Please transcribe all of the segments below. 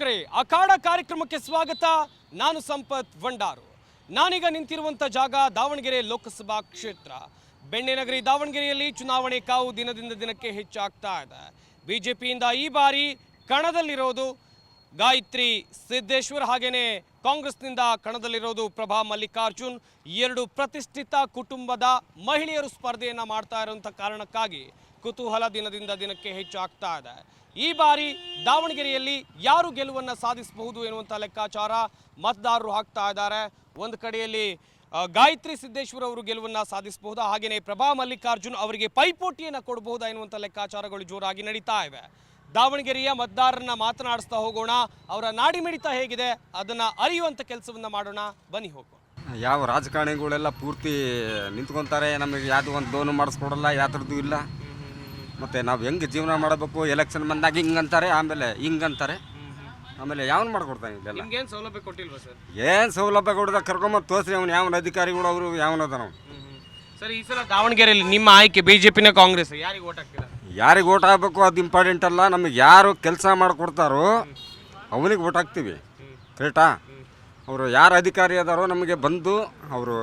ವೀಕ್ಷಕರೇ ಅಖಾಡ ಕಾರ್ಯಕ್ರಮಕ್ಕೆ ಸ್ವಾಗತ. ನಾನು ಸಂಪತ್ ಭಂಡಾರು. ನಾನೀಗ ನಿಂತಿರುವಂಥ ಜಾಗ ದಾವಣಗೆರೆ ಲೋಕಸಭಾ ಕ್ಷೇತ್ರ. ಬೆಣ್ಣೆನಗರಿ ದಾವಣಗೆರೆಯಲ್ಲಿ ಚುನಾವಣೆ ಕಾವು ದಿನದಿಂದ ದಿನಕ್ಕೆ ಹೆಚ್ಚಾಗ್ತಾ ಇದೆ. ಬಿಜೆಪಿಯಿಂದ ಈ ಬಾರಿ ಕಣದಲ್ಲಿರೋದು ಗಾಯತ್ರಿ ಸಿದ್ದೇಶ್ವರ್ ಹಾಗೇನೆ ಕಾಂಗ್ರೆಸ್ನಿಂದ ಕಣದಲ್ಲಿರೋದು ಪ್ರಭಾ ಮಲ್ಲಿಕಾರ್ಜುನ್. ಎರಡು ಪ್ರತಿಷ್ಠಿತ ಕುಟುಂಬದ ಮಹಿಳೆಯರು ಸ್ಪರ್ಧೆಯನ್ನ ಮಾಡ್ತಾ ಇರುವಂಥ ಕಾರಣಕ್ಕಾಗಿ ಕುತೂಹಲ ದಿನದಿಂದ ದಿನಕ್ಕೆ ಹೆಚ್ಚಾಗ್ತಾ ಇದೆ. ಈ ಬಾರಿ ದಾವಣಗೆರೆಯಲ್ಲಿ ಯಾರು ಗೆಲುವನ್ನ ಸಾಧಿಸಬಹುದು ಎನ್ನುವಂಥ ಲೆಕ್ಕಾಚಾರ ಮತದಾರರು ಹಾಕ್ತಾ ಇದ್ದಾರೆ. ಒಂದು ಕಡೆಯಲ್ಲಿ ಗಾಯತ್ರಿ ಸಿದ್ದೇಶ್ವರ್ ಅವರು ಗೆಲುವನ್ನ ಸಾಧಿಸಬಹುದಾ? ಹಾಗೆಯೇ ಪ್ರಭಾ ಮಲ್ಲಿಕಾರ್ಜುನ್ ಅವರಿಗೆ ಪೈಪೋಟಿಯನ್ನ ಕೊಡಬಹುದಾ ಎನ್ನುವಂಥ ಲೆಕ್ಕಾಚಾರಗಳು ಜೋರಾಗಿ ನಡೀತಾ ಇವೆ. ದಾವಣಗೆರೆಯ ಮತದಾರರನ್ನ ಮಾತನಾಡಿಸ್ತಾ ಹೋಗೋಣ. ಅವರ ನಾಡಿ ಮಿಡಿತ ಹೇಗಿದೆ? ಅದನ್ನ ಅರಿಯುವಂತ ಕೆಲಸವನ್ನ ಮಾಡೋಣ. ಬನ್ನಿ ಹೋಗೋಣ. ಯಾವ ರಾಜಕಾರಣಿಗಳೆಲ್ಲ ಪೂರ್ತಿ ನಿಂತ್ಕೊಂತಾರೆ? ನಮಗೆ ಯಾವುದು ಒಂದು ಲೋನು ಮಾಡಿಸ್ಕೊಡಲ್ಲ ಯಾವ್ದು ಇಲ್ಲ. ಮತ್ತು ನಾವು ಹೆಂಗೆ ಜೀವನ ಮಾಡಬೇಕು? ಎಲೆಕ್ಷನ್ ಬಂದಾಗ ಹಿಂಗಂತಾರೆ ಆಮೇಲೆ ಹಿಂಗಂತಾರೆ. ಆಮೇಲೆ ಯಾವನು ಮಾಡ್ಕೊಡ್ತಾನೆ ಇದೆಲ್ಲ ಏನು ಸೌಲಭ್ಯ ಕೊಟ್ಟಿಲ್ವಾ ಸರ್? ಏನು ಸೌಲಭ್ಯ ಕೊಡ್ದ ಕರ್ಕೊಂಬಂದು ತೋರಿಸಿ ಅವ್ನು ಯಾವನ ಅಧಿಕಾರಿಗಳು ಅವರು ಯಾವನದ ನಾವು ಸರ್ ಈ ಸಲ ದಾವಣಗೆರೆಯಲ್ಲಿ ನಿಮ್ಮ ಆಯ್ಕೆ ಬಿಜೆಪಿನ ಕಾಂಗ್ರೆಸ್ ಯಾರಿಗೆ ಓಟ್ ಹಾಕ್ತೀರಾ? ಯಾರಿಗೆ ಓಟ್ ಹಾಕಬೇಕು ಅದು ಇಂಪಾರ್ಟೆಂಟ್ ಅಲ್ಲ. ನಮಗೆ ಯಾರು ಕೆಲಸ ಮಾಡಿಕೊಡ್ತಾರೋ ಅವನಿಗೆ ಓಟ್ ಹಾಕ್ತೀವಿ. ಕರೆಕ್ಟಾ ಅವರು ಯಾರು ಅಧಿಕಾರಿ ಅದಾರೋ ನಮಗೆ ಬಂದು ಅವರು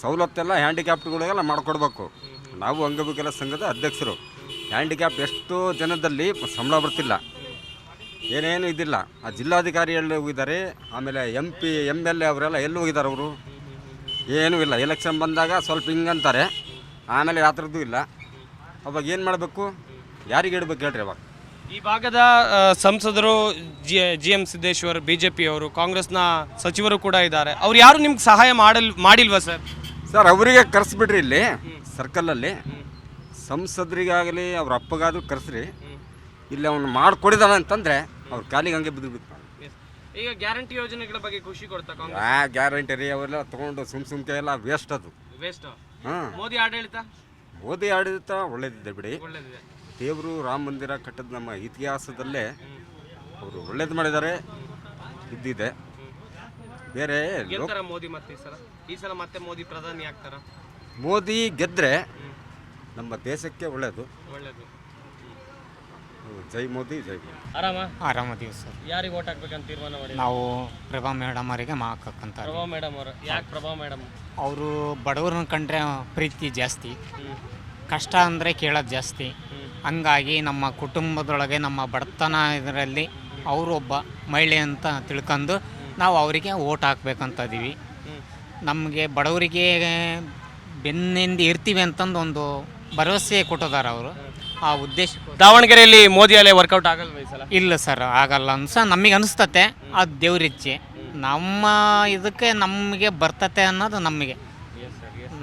ಸವಲತ್ತೆಲ್ಲ ಹ್ಯಾಂಡಿಕ್ಯಾಪ್ಟ್ಗಳಿಗೆಲ್ಲ ಮಾಡಿಕೊಡ್ಬೇಕು. ನಾವು ಅಂಗವಿಕಲ ಸಂಘದ ಅಧ್ಯಕ್ಷರು. ಹ್ಯಾಂಡಿಕ್ಯಾಪ್ ಎಷ್ಟು ಜನದಲ್ಲಿ ಸಂಬಳ ಬರ್ತಿಲ್ಲ. ಏನೇನು ಇದಿಲ್ಲ. ಆ ಜಿಲ್ಲಾಧಿಕಾರಿ ಎಲ್ಲಿ ಹೋಗಿದ್ದಾರೆ. ಆಮೇಲೆ M P M L A ಅವರೆಲ್ಲ ಎಲ್ಲಿ ಹೋಗಿದ್ದಾರೆ ಅವರು? ಏನೂ ಇಲ್ಲ. ಎಲೆಕ್ಷನ್ ಬಂದಾಗ ಸ್ವಲ್ಪ ಹಿಂಗಂತಾರೆ ಆಮೇಲೆ ಯಾವ ಥರದ್ದು ಇಲ್ಲ. ಅವಾಗ ಏನು ಮಾಡಬೇಕು? ಯಾರಿಗೆ ಇಡ್ಬೇಕು ಹೇಳ್ರಿ ಅವಾಗ? ಈ ಭಾಗದ ಆ, ಸಂಸದರು G G M Siddeshwar BJP ಅವರು ಕಾಂಗ್ರೆಸ್ನ ಸಚಿವರು ಕೂಡ ಇದ್ದಾರೆ. ಅವ್ರು ಯಾರು ನಿಮ್ಗೆ ಸಹಾಯ ಮಾಡಲ್ ಮಾಡಿಲ್ವಾ ಸರ್? ಸರ್ ಅವರಿಗೆ ಕರೆಸ್ಬಿಡ್ರಿ ಇಲ್ಲಿ ಸರ್ಕಲಲ್ಲಿ ಸಂಸದರಿಗಾಗಲಿ ಅವ್ರ ಅಪ್ಪಗಾದ್ರು ಕರೆಸ್ರಿ. ಇಲ್ಲಿ ಅವ್ನು ಮಾಡ್ಕೊಡಿದಾನ ಅಂತಂದ್ರೆ ಅವ್ರ ಕಾಲಿಗೆ ಹಂಗೆ ಬಿದ್ದು ಬಿತ್ತು ಈಗ ಗ್ಯಾರಂಟಿ ಯೋಜನೆಗಳ ಬಗ್ಗೆ ಖುಷಿ ಕೊಡ್ತಾ ಕಾಂಗ್ರೆಸ್? ಆ ಗ್ಯಾರಂಟಿ ರೀ ಅವೆಲ್ಲ ತಗೊಂಡು ಸುಮ್ ಸುಮ್ಕೆ ಎಲ್ಲ ವೇಸ್ಟ್ ಅದು. ವೇಸ್ಟ್ ಹಾಂ. ಮೋದಿ ಆಡಳಿತ? ಮೋದಿ ಆಡಳಿತ ಒಳ್ಳೇದಿದೆ ಬಿಡಿ. ಒಳ್ಳೇದಿದೆ. ದೇವರು ರಾಮ ಮಂದಿರ ಕಟ್ಟದ ನಮ್ಮ ಇತಿಹಾಸದಲ್ಲೇ ಅವರು ಒಳ್ಳೇದು ಮಾಡಿದ್ದಾರೆ ಇದ್ದಿದೆ. ಬೇರೆ ಗೆಲ್ತಾರ ಮೋದಿ ಮತ್ತೆ ಈ ಸಲ? ಈ ಸಲ ಮತ್ತೆ ಮೋದಿ ಪ್ರಧಾನಿ ಆಗ್ತಾರ? ಮೋದಿ ಗೆದ್ದರೆ ನಮ್ಮ ದೇಶಕ್ಕೆ ಒಳ್ಳೆಯದು ಒಳ್ಳೇದು. ಜೈ ಮೋದಿ ಜೈ ಮೋದಿ ಆರಾಮ? ಆರಾಮದೀವಿ ಸರ್. ಯಾರಿಗೆ ಓಟ್ ಹಾಕ್ಬೇಕಂತ ತೀರ್ಮಾನ ಮಾಡಿ ನಾವು ಪ್ರಭಾ ಮೇಡಮ್ ಅವರಿಗೆ ಮಾಕಕ್ಕಂತಾರೆ ಪ್ರಭಾ ಮೇಡಮ್ ಅವರು ಯಾಕೆ ಪ್ರಭಾ ಮೇಡಮ್? ಅವರು ಬಡವ್ರನ್ನ ಕಂಡ್ರೆ ಪ್ರೀತಿ ಜಾಸ್ತಿ. ಕಷ್ಟ ಅಂದರೆ ಕೇಳೋದು ಜಾಸ್ತಿ. ಹಂಗಾಗಿ ನಮ್ಮ ಕುಟುಂಬದೊಳಗೆ ನಮ್ಮ ಬಡತನ ಇದರಲ್ಲಿ ಅವರು ಒಬ್ಬ ಮಹಿಳೆ ಅಂತ ತಿಳ್ಕೊಂಡು ನಾವು ಅವರಿಗೆ ಓಟ್ ಹಾಕ್ಬೇಕಂತ ಇದ್ದೀವಿ ನಮಗೆ ಬಡವರಿಗೆ ಬೆನ್ನಿಂದ ಇರ್ತೀವಿ ಅಂತಂದು ಒಂದು ಭರವಸೆ ಕೊಟ್ಟೋದಾರ ಅವರು. ಆ ಉದ್ದೇಶ ದಾವಣಗೆರೆಯಲ್ಲಿ ಮೋದಿ ಅಲೆ ವರ್ಕೌಟ್ ಆಗಲ್ಲ ಈ ಸಲ? ಇಲ್ಲ ಸರ್ ಆಗಲ್ಲ ಅನ್ಸ ನಮಗೆ ಅನಿಸ್ತತೆ. ಅದು ದೇವ್ರಿಚ್ಛೆ ನಮ್ಮ ಇದಕ್ಕೆ ನಮಗೆ ಬರ್ತತೆ ಅನ್ನೋದು ನಮಗೆ.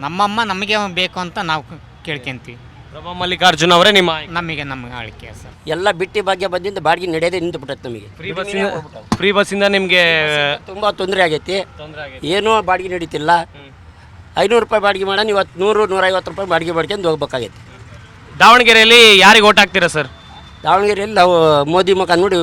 ನಮ್ಮಮ್ಮ ನಮಗೆ ಬೇಕು ಅಂತ ನಾವು ಕೇಳ್ಕೊಂತೀವಿ. ಪ್ರಭಾ ಮಲ್ಲಿಕಾರ್ಜುನ್ ಅವರೇ ನಿಮ್ಮ ನಮಗೆ ನಮಗೆ ಆಳ್ಕೆ ಸರ್. ಎಲ್ಲ ಬಿಟ್ಟಿ ಭಾಗ್ಯ ಬಂದಿಂದ ಬಾಡಿಗೆ ನಡೆಯದೆ ನಿಂತು ಬಿಟ್ಟೈತೆ ನಮಗೆ. ಫ್ರೀ ಬಸ್ಸಿಂದ ಫ್ರೀ ಬಸ್ಸಿಂದ ನಿಮಗೆ ತುಂಬ ತೊಂದರೆ ಆಗೈತಿ. ತೊಂದರೆ ಏನೂ ಬಾಡಿಗೆ ನಡೀತಿಲ್ಲ. ಐನೂರು ರೂಪಾಯಿ ಬಾಡಿಗೆ ಮಾಡೋಣ ಇವತ್ತು ನೂರು ನೂರೈವತ್ತು ರೂಪಾಯಿ ಬಾಡಿಗೆ ಮಾಡ್ಕೊಂಡು ಹೋಗ್ಬೇಕಾಗೈತೆ. ದಾವಣಗೆರೆಯಲ್ಲಿ ಯಾರಿಗೆ ಓಟ್ ಹಾಕ್ತೀರಾ ಸರ್? ದಾವಣಗೆರೆಯಲ್ಲಿ ನಾವು ಮೋದಿ ಮುಖ ನೋಡಿ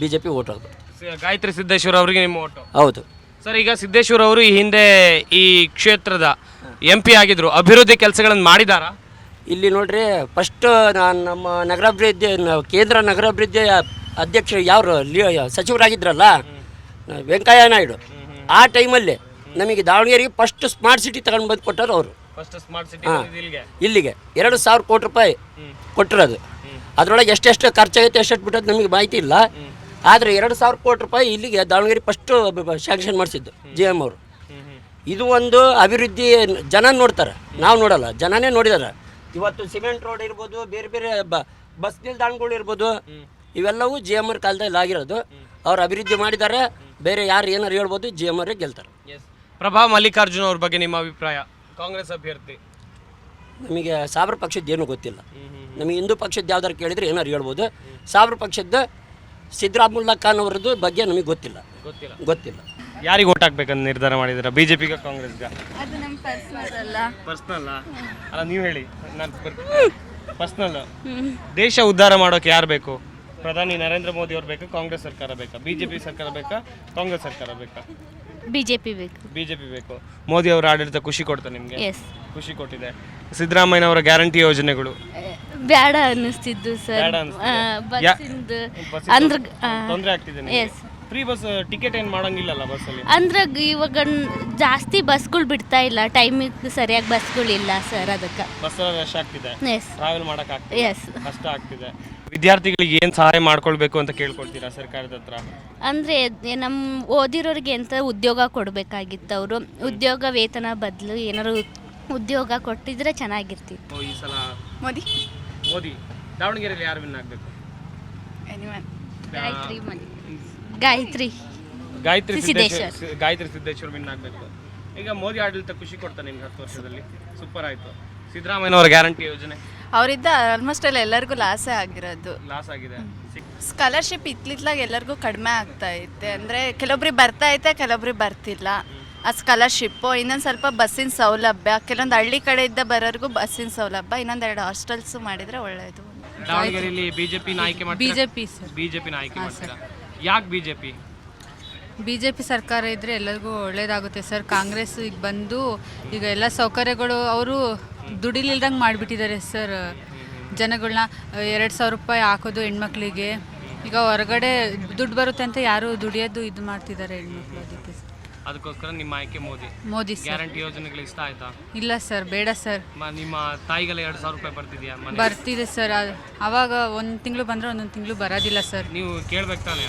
ಬಿ ಜೆ ಪಿ ಓಟ್ ಹೋಗ್ಬೇಕು ಗಾಯತ್ರಿ ಸಿದ್ದೇಶ್ವರ ಅವರಿಗೆ ನಿಮ್ಮ ಓಟು. ಹೌದು. ಸರ್ ಈಗ ಸಿದ್ದೇಶ್ವರ ಅವರು ಈ ಹಿಂದೆ ಈ ಕ್ಷೇತ್ರದ ಎಂ ಪಿ ಆಗಿದ್ರು. ಅಭಿವೃದ್ಧಿ ಕೆಲಸಗಳನ್ನು ಮಾಡಿದಾರಾ? ಇಲ್ಲಿ ನೋಡ್ರಿ ಫಸ್ಟ್ ನಾನು ನಮ್ಮ ನಗರಾಭಿವೃದ್ಧಿ ನಾವು ಕೇಂದ್ರ ನಗರಾಭಿವೃದ್ಧಿ ಅಧ್ಯಕ್ಷರು ಯಾರು? ಲಿ- ಸಚಿವರಾಗಿದ್ರಲ್ಲ ವೆಂಕಯ್ಯ ನಾಯ್ಡು. ಆ ಟೈಮಲ್ಲಿ ನಮಗೆ ದಾವಣಗೆರೆಗೆ ಫಸ್ಟ್ ಸ್ಮಾರ್ಟ್ ಸಿಟಿ ತಗೊಂಡು ಬಂದು ಕೊಟ್ಟರು ಅವರು. ಫಸ್ಟ್ ಸ್ಮಾರ್ಟ್ ಸಿಟಿ ಇಲ್ಲಿಗೆ? ಇಲ್ಲಿಗೆ. ಎರಡು ಸಾವಿರ ಕೋಟಿ ರೂಪಾಯಿ ಕೊಟ್ಟಿರೋದು. ಅದರೊಳಗೆ ಎಷ್ಟೆಷ್ಟು ಖರ್ಚಾಗೈತೆ ಎಷ್ಟೆಷ್ಟು ಬಿಟ್ಟದ್ದು ನಮಗೆ ಮಾಹಿತಿ ಇಲ್ಲ. ಆದರೆ ಎರಡು ಸಾವಿರ ಕೋಟಿ ರೂಪಾಯಿ ಇಲ್ಲಿಗೆ ದಾವಣಗೆರೆ ಫಸ್ಟ್ ಶಾಂಕ್ಷನ್ ಮಾಡಿಸಿದ್ದು ಜಿ ಎಂ ಅವರು. ಇದು ಒಂದು ಅಭಿವೃದ್ಧಿ ಜನ ನೋಡ್ತಾರೆ. ನಾವು ನೋಡಲ್ಲ ಜನನೇ ನೋಡಿದಾರೆ. ಇವತ್ತು ಸಿಮೆಂಟ್ ರೋಡ್ ಇರ್ಬೋದು ಬೇರೆ ಬೇರೆ ಬಸ್ ನಿಲ್ದಾಣಗಳು ಇರ್ಬೋದು ಇವೆಲ್ಲವೂ ಜಿ ಎಂ ಅವ್ರ ಕಾಲದಲ್ಲಿ ಆಗಿರೋದು. ಅವ್ರು ಅಭಿವೃದ್ಧಿ ಮಾಡಿದ್ದಾರೆ. ಬೇರೆ ಯಾರು ಏನಾರು ಹೇಳ್ಬೋದು ಜಿ ಎಂ ಅವರೇ ಗೆಲ್ತಾರೆ. ಪ್ರಭಾ ಮಲ್ಲಿಕಾರ್ಜುನ ಅವ್ರ ಬಗ್ಗೆ ನಿಮ್ಮ ಅಭಿಪ್ರಾಯ? ಕಾಂಗ್ರೆಸ್ ಅಭ್ಯರ್ಥಿ. ನಮಗೆ ಸಾವಿರ ಪಕ್ಷದ ಏನೂ ಗೊತ್ತಿಲ್ಲ. ನಮಗೆ ಹಿಂದೂ ಪಕ್ಷದ ಯಾವ್ದಾರು ಕೇಳಿದ್ರೆ ಏನಾರು ಹೇಳ್ಬೋದು. ಸಾವಿರ ಪಕ್ಷದ ಸಿದ್ದರಾಮುಲ್ಲಾ ಖಾನ್ ಅವರದ್ದು ಬಗ್ಗೆ ನಮಗೆ ಗೊತ್ತಿಲ್ಲ. ಗೊತ್ತಿಲ್ಲ. ಗೊತ್ತಿಲ್ಲ. ಯಾರಿಗೆ ಓಟ್ ಹಾಕ್ಬೇಕಂತ ನಿರ್ಧಾರ ಮಾಡಿದ್ರ ಬಿ ಜೆ ಅದು ನಮ್ಮ ಪರ್ಸನಲ್ ಅಲ್ಲ. ಪರ್ಸ್ನಲ್ ಅಲ್ಲ ನೀವು ಹೇಳಿ. ನಾನು ಪರ್ಸ್ನಲ್ ದೇಶ ಉದ್ಧಾರ ಮಾಡೋಕೆ ಯಾರು ಬೇಕು? ಪ್ರಧಾನಿ ನರೇಂದ್ರ ಮೋದಿ ಅವ್ರು ಬೇಕಾ? ಕಾಂಗ್ರೆಸ್ ಸರ್ಕಾರ ಬೇಕಾ? ಬಿಜೆಪಿ ಸರ್ಕಾರ ಬೇಕಾ? ಕಾಂಗ್ರೆಸ್ ಸರ್ಕಾರ ಬೇಕಾ? ಬಿ ಜೆ ಪಿ ಬೇಕು. ಬಿಜೆಪಿ ಬೇಕು. ಮೋದಿ ಅವರ ಆಡಳಿತ ಖುಷಿ ಕೊಡ್ತಾ ನಿಮಗೆ? ಎಸ್ ಖುಷಿ ಕೊಟ್ಟಿದೆ. ಸಿದ್ದರಾಮಯ್ಯನವರ ಗ್ಯಾರಂಟಿ ಯೋಜನೆಗಳು? ಬೇಡ ಅನ್ನಿಸ್ತಿದ್ದು ಸರ್. ಬೇಡ ಅನ್ಸ್ತಿದೆ. ಯಾ- ಬಸ್ಸಿಂದು ಬಸ್ಸಿಂದು ಅಂದ್ರೆ ತೊಂದ್ರೆ ಆಗ್ತಿದೆ ನಿಮ್ಗೆ? ಎಸ್ ಫ್ರೀ ಬಸ್ ಟಿಕೆಟ್ ಏನು ಮಾಡಂಗಿಲ್ಲಲ್ಲ ಬಸ್ಸಲ್ಲಿ ಅಂದ್ರೆ ಇವಾಗ ಜಾಸ್ತಿ ಬಸ್ಗಳು ಬಿಡ್ತಾ ಇಲ್ಲ. ಟೈಮಿಗೆ ಸರಿಯಾಗಿ ಬಸ್ಗಳಿಲ್ಲ ಸರ್ ಅದಕ್ಕೆ. ಬಸ್ ರಶ್ ಆಗ್ತಿದೆ. ಎಸ್ ಟ್ರಾವೆಲ್ ಮಾಡೋಕ್ಕಾಗ್ತಿದೆ ಎಸ್ ಕಷ್ಟ ಆಗ್ತಿದೆ. ವಿದ್ಯಾರ್ಥಿಗಳಿಗೆ ಏನು ಸಹಾಯ ಮಾಡ್ಕೊಳ್ಬೇಕು ಅಂತ ಕೇಳ್ಕೊಳ್ತೀರಾ ಸರ್ಕಾರದ ಹತ್ರ? ಅಂದರೆ ನಮ್ಮ ಓದಿರೋರಿಗೆ ಎಂತ ಉದ್ಯೋಗ ಕೊಡಬೇಕಾಗಿತ್ತು ಅವರು? ಉದ್ಯೋಗ ವೇತನ ಬದಲು ಏನಾರು ಉದ್ಯೋಗ ಕೊಟ್ಟಿದ್ರೆ ಚೆನ್ನಾಗಿರ್ತಿತ್ತು ಓ, ಈ ಸಲ ಮೋದಿ. ಮೋದಿ. ದಾವಣಗೆರೆಯಲ್ಲಿ ಯಾರು ವಿನ್ ಆಗಬೇಕು? ಎನಿವನ್ ಗಾಯತ್ರಿ ಮನೆ ಗಾಯತ್ರಿ. ಗಾಯತ್ರಿ ಸಿದ್ದೇಶ್ವರ್. ಗಾಯತ್ರಿ ಸಿದ್ದೇಶ್ವರ್ ವಿನ್ ಆಗಬೇಕು. ಈಗ ಮೋದಿ ಆಡಳಿತ ಖುಷಿ ಕೊಡ್ತಾ ನಿಮ್ಗೆ ಹತ್ತು ವರ್ಷದಲ್ಲಿ? ಸೂಪರ್ ಆಯ್ತು. ಸಿದ್ದರಾಮಯ್ಯ ಅವರ ಗ್ಯಾರಂಟಿ ಯೋಜನೆ? ಅವರಿದ್ದ ಆಲ್ಮೋಸ್ಟ್ ಎಲ್ಲ ಎಲ್ಲರಿಗೂ ಲಾಸೇ ಆಗಿರೋದು. ಲಾಸ್ ಆಗಿದೆ. ಸ್ಕಾಲರ್ಶಿಪ್ ಇತ್ಲಿತ್ಲಾಗ ಎಲ್ಲರಿಗೂ ಕಡಿಮೆ ಆಗ್ತಾ ಐತೆ ಅಂದರೆ ಕೆಲವೊಬ್ರಿಗೆ ಬರ್ತಾ ಐತೆ ಕೆಲವೊಬ್ರಿಗೆ ಬರ್ತಿಲ್ಲ. ಆ ಸ್ಕಾಲರ್ಶಿಪ್ಪು ಇನ್ನೊಂದು ಸ್ವಲ್ಪ ಬಸ್ಸಿನ ಸೌಲಭ್ಯ ಕೆಲವೊಂದು ಹಳ್ಳಿ ಕಡೆಯಿಂದ ಬರೋರಿಗೂ ಬಸ್ಸಿನ ಸೌಲಭ್ಯ ಇನ್ನೊಂದೆರಡು ಹಾಸ್ಟೆಲ್ಸು ಮಾಡಿದರೆ ಒಳ್ಳೆಯದು ದಾವಣಗೆರೆಯಲ್ಲಿ ಬಿಜೆಪಿ ನಾಯಕಿ ಮಾಡ್ತೀರಾ? BJP sir B J P B J P ಸರ್ಕಾರ ಇದ್ದರೆ ಎಲ್ಲರಿಗೂ ಒಳ್ಳೇದಾಗುತ್ತೆ ಸರ್. ಕಾಂಗ್ರೆಸ್ ಈಗ ಬಂದು ಈಗ ಎಲ್ಲ ಸೌಕರ್ಯಗಳು ಅವರು ದುಡಿಲಿಲ್ದಂಗೆ ಮಾಡಿಬಿಟ್ಟಿದ್ದಾರೆ ಸರ್. ಜನಗಳನ್ನ ಎರಡು ಸಾವಿರ ರೂಪಾಯಿ ಹಾಕೋದು ಹೆಣ್ಮಕ್ಳಿಗೆ. ಈಗ ಹೊರಗಡೆ ದುಡ್ಡು ಬರುತ್ತೆ ಅಂತ ಯಾರು ದುಡಿಯೋದು ಇದು ಮಾಡ್ತಿದ್ದಾರೆ ಹೆಣ್ಮಕ್ಳು ಅದಕ್ಕೆ. ಅದಕ್ಕೋಸ್ಕರ ನಿಮ್ಮ ಆಯ್ಕೆ ಮೋದಿ. ಮೋದಿ ಸರ್. ಗ್ಯಾರಂಟಿ ಯೋಜನೆಗಳು ಇಷ್ಟ ಆಯ್ತಾ? ಇಲ್ಲ ಸರ್ ಬೇಡ ಸರ್. ಮ- ನಿಮ್ಮ ತಾಯಿಗೆಲ್ಲ ಎರಡು ಸಾವಿರ ರೂಪಾಯಿ ಬರ್ತಿದ್ಯಾ ಮನೆ ಬರ್ತಿದೆ ಸರ್ ಅದ್- ಅವಾಗ ಒಂದು ತಿಂಗಳು ಬಂದರೆ ಒಂದೊಂದು ತಿಂಗಳು ಬರೋದಿಲ್ಲ ಸರ್. ನೀವು ಕೇಳ್ಬೇಕು ತಾನೆ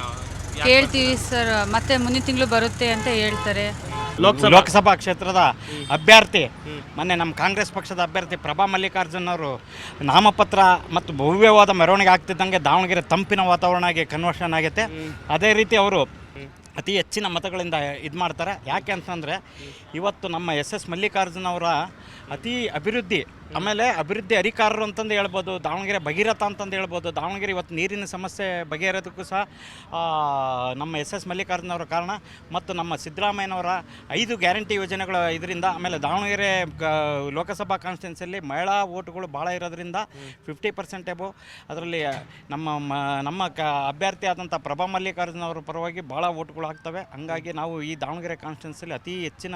ಕೇಳ್ತೀವಿ ಸರ್ ಮತ್ತೆ ಮುಂದಿನ ತಿಂಗಳು ಬರುತ್ತೆ ಅಂತ ಹೇಳ್ತಾರೆ. ಲೋಕಸಭಾ ಕ್ಷೇತ್ರದ ಅಭ್ಯರ್ಥಿ ಮೊನ್ನೆ ನಮ್ಮ ಕಾಂಗ್ರೆಸ್ ಪಕ್ಷದ ಅಭ್ಯರ್ಥಿ ಪ್ರಭಾ ಮಲ್ಲಿಕಾರ್ಜುನ್ ಅವರು ನಾಮಪತ್ರ ಮತ್ತು ಭವ್ಯವಾದ ಮೆರವಣಿಗೆ ಆಗ್ತಿದ್ದಂಗೆ ದಾವಣಗೆರೆ ತಂಪಿನ ವಾತಾವರಣ ಆಗಿ ಕನ್ವರ್ಷನ್ ಆಗುತ್ತೆ ಅದೇ ರೀತಿ ಅವರು ಅತಿ ಹೆಚ್ಚಿನ ಮತಗಳಿಂದ ಇದು ಮಾಡ್ತಾರೆ. ಯಾಕೆ ಅಂತಂದರೆ ಇವತ್ತು ನಮ್ಮ ಎಸ್ ಎಸ್ ಮಲ್ಲಿಕಾರ್ಜುನವರ ಅತಿ ಅಭಿವೃದ್ಧಿ ಆಮೇಲೆ ಅಭಿವೃದ್ಧಿ ಅಧಿಕಾರರು ಅಂತಂದು ಹೇಳ್ಬೋದು ದಾವಣಗೆರೆ ಭಗೀರಥ ಅಂತಂದು ಹೇಳ್ಬೋದು ದಾವಣಗೆರೆ ಇವತ್ತು ನೀರಿನ ಸಮಸ್ಯೆ ಬಗೆಹರೋದಕ್ಕೂ ಸಹ ನಮ್ಮ ಎಸ್ ಎಸ್ ಮಲ್ಲಿಕಾರ್ಜುನವರ ಕಾರಣ ಮತ್ತು ನಮ್ಮ ಸಿದ್ದರಾಮಯ್ಯನವರ ಐದು ಗ್ಯಾರಂಟಿ ಯೋಜನೆಗಳ ಇದರಿಂದ ಆಮೇಲೆ ದಾವಣಗೆರೆ ಲೋಕಸಭಾ ಕಾನ್ಸ್ಟಿಟ್ಯೂನ್ಸಿಯಲ್ಲಿ ಮಹಿಳಾ ಓಟುಗಳು ಭಾಳ ಇರೋದ್ರಿಂದ ಫಿಫ್ಟಿ ಪರ್ಸೆಂಟ್ ಎಬೋ ಅದರಲ್ಲಿ ನಮ್ಮ ಮ- ನಮ್ಮ ಕ ಅಭ್ಯರ್ಥಿ ಆದಂಥ ಪ್ರಭಾ ಮಲ್ಲಿಕಾರ್ಜುನವರ ಪರವಾಗಿ ಭಾಳ ಓಟ್ಗಳು ಆಗ್ತವೆ. ಹಂಗಾಗಿ ನಾವು ಈ ದಾವಣಗೆರೆ ಕಾನ್ಸ್ಟಿಟ್ಯೂನ್ಸಿಯಲ್ಲಿ ಅತಿ ಹೆಚ್ಚಿನ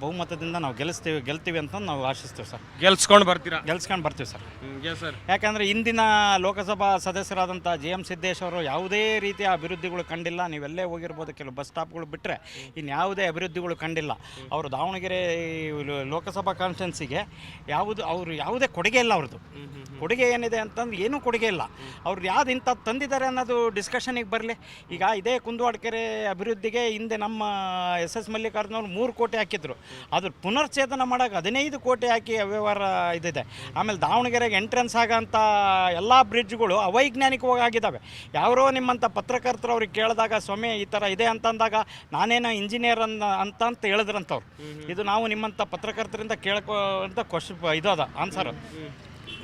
ಬಹುಮತದಿಂದ ನಾವು ಗೆಲ್ಲಿಸ್ತೀವಿ ಗೆಲ್ತೀವಿ ಅಂತ ನಾವು ಆಶಿಸ್ತೇವೆ ಸರ್. ಗೆಲ್ಸ್ಕೊಂಡು ಬರ್ತೀರಾ? ಗೆಲ್ಸ್ಕೊಂಡು ಬರ್ತೀವಿ ಸರ್. Yes sir. ಯಾಕಂದರೆ ಇಂದಿನ ಲೋಕಸಭಾ ಸದಸ್ಯರಾದಂಥ ಜೆ ಎಂ ಸಿದ್ದೇಶ್ ಅವರು ಯಾವುದೇ ರೀತಿಯ ಅಭಿವೃದ್ಧಿಗಳು ಕಂಡಿಲ್ಲ. ನೀವೆಲ್ಲೇ ಹೋಗಿರ್ಬೋದು ಕೆಲವು ಬಸ್ ಸ್ಟಾಪ್ಗಳು ಬಿಟ್ಟರೆ ಇನ್ಯಾವುದೇ ಅಭಿವೃದ್ಧಿಗಳು ಕಂಡಿಲ್ಲ. ಅವರು ದಾವಣಗೆರೆ ಲೋಕಸಭಾ ಕಾನ್ಸ್ಟೆನ್ಸಿಗೆ ಯಾವುದು ಅವರು ಯಾವುದೇ ಕೊಡುಗೆ ಇಲ್ಲ ಅವ್ರದ್ದು. ಕೊಡುಗೆ ಏನಿದೆ ಅಂತಂದ್ರೆ ಏನೂ ಕೊಡುಗೆ ಇಲ್ಲ. ಅವ್ರು ಯಾವ್ದು ಇಂಥ ತಂದಿದ್ದಾರೆ ಅನ್ನೋದು ಡಿಸ್ಕಷನಿಗೆ ಬರಲಿ. ಈಗ ಇದೇ ಕುಂದುವಾಡಕೆರೆ ಅಭಿವೃದ್ಧಿಗೆ ಹಿಂದೆ ನಮ್ಮ ಎಸ್ ಎಸ್ ಮಲ್ಲಿಕಾರ್ಜುನವ್ರು ಮೂರು ಕೋಟಿ ಹಾಕಿದ್ರು. ಅದ್ರ ಪುನರ್ಚೇತನ ಮಾಡೋಕೆ ಹದಿನೈದು ಕೋಟಿ ಹಾಕಿ ಅವ್ಯವಹಾರ ಇದಿದೆ. ಆಮೇಲೆ ದಾವಣಗೆರೆಗೆ ಎಂಟ್ರೆನ್ಸ್ ಆಗೋಂಥ ಎಲ್ಲ ಬ್ರಿಡ್ಜ್ಗಳು ಅವೈಜ್ಞಾನಿಕವಾಗಿ ಆಗಿದ್ದಾವೆ ಯಾರೋ ನಿಮ್ಮಂಥ ಪತ್ರಕರ್ತರು ಅವ್ರಿಗೆ ಕೇಳಿದಾಗ ಸ್ವಾಮಿ ಈ ಥರ ಇದೆ ಅಂತಂದಾಗ ನಾನೇನೋ ಇಂಜಿನಿಯರ್ ಅನ್ನ ಅಂತ ಅಂತ ಹೇಳಿದ್ರಂಥವ್ರು ಇದು ನಾವು ನಿಮ್ಮಂಥ ಪತ್ರಕರ್ತರಿಂದ ಕೇಳ್ಕೊ ಅಂತ ಕ್ವಶ್ ಇದು ಅದ ಆನ್ಸರು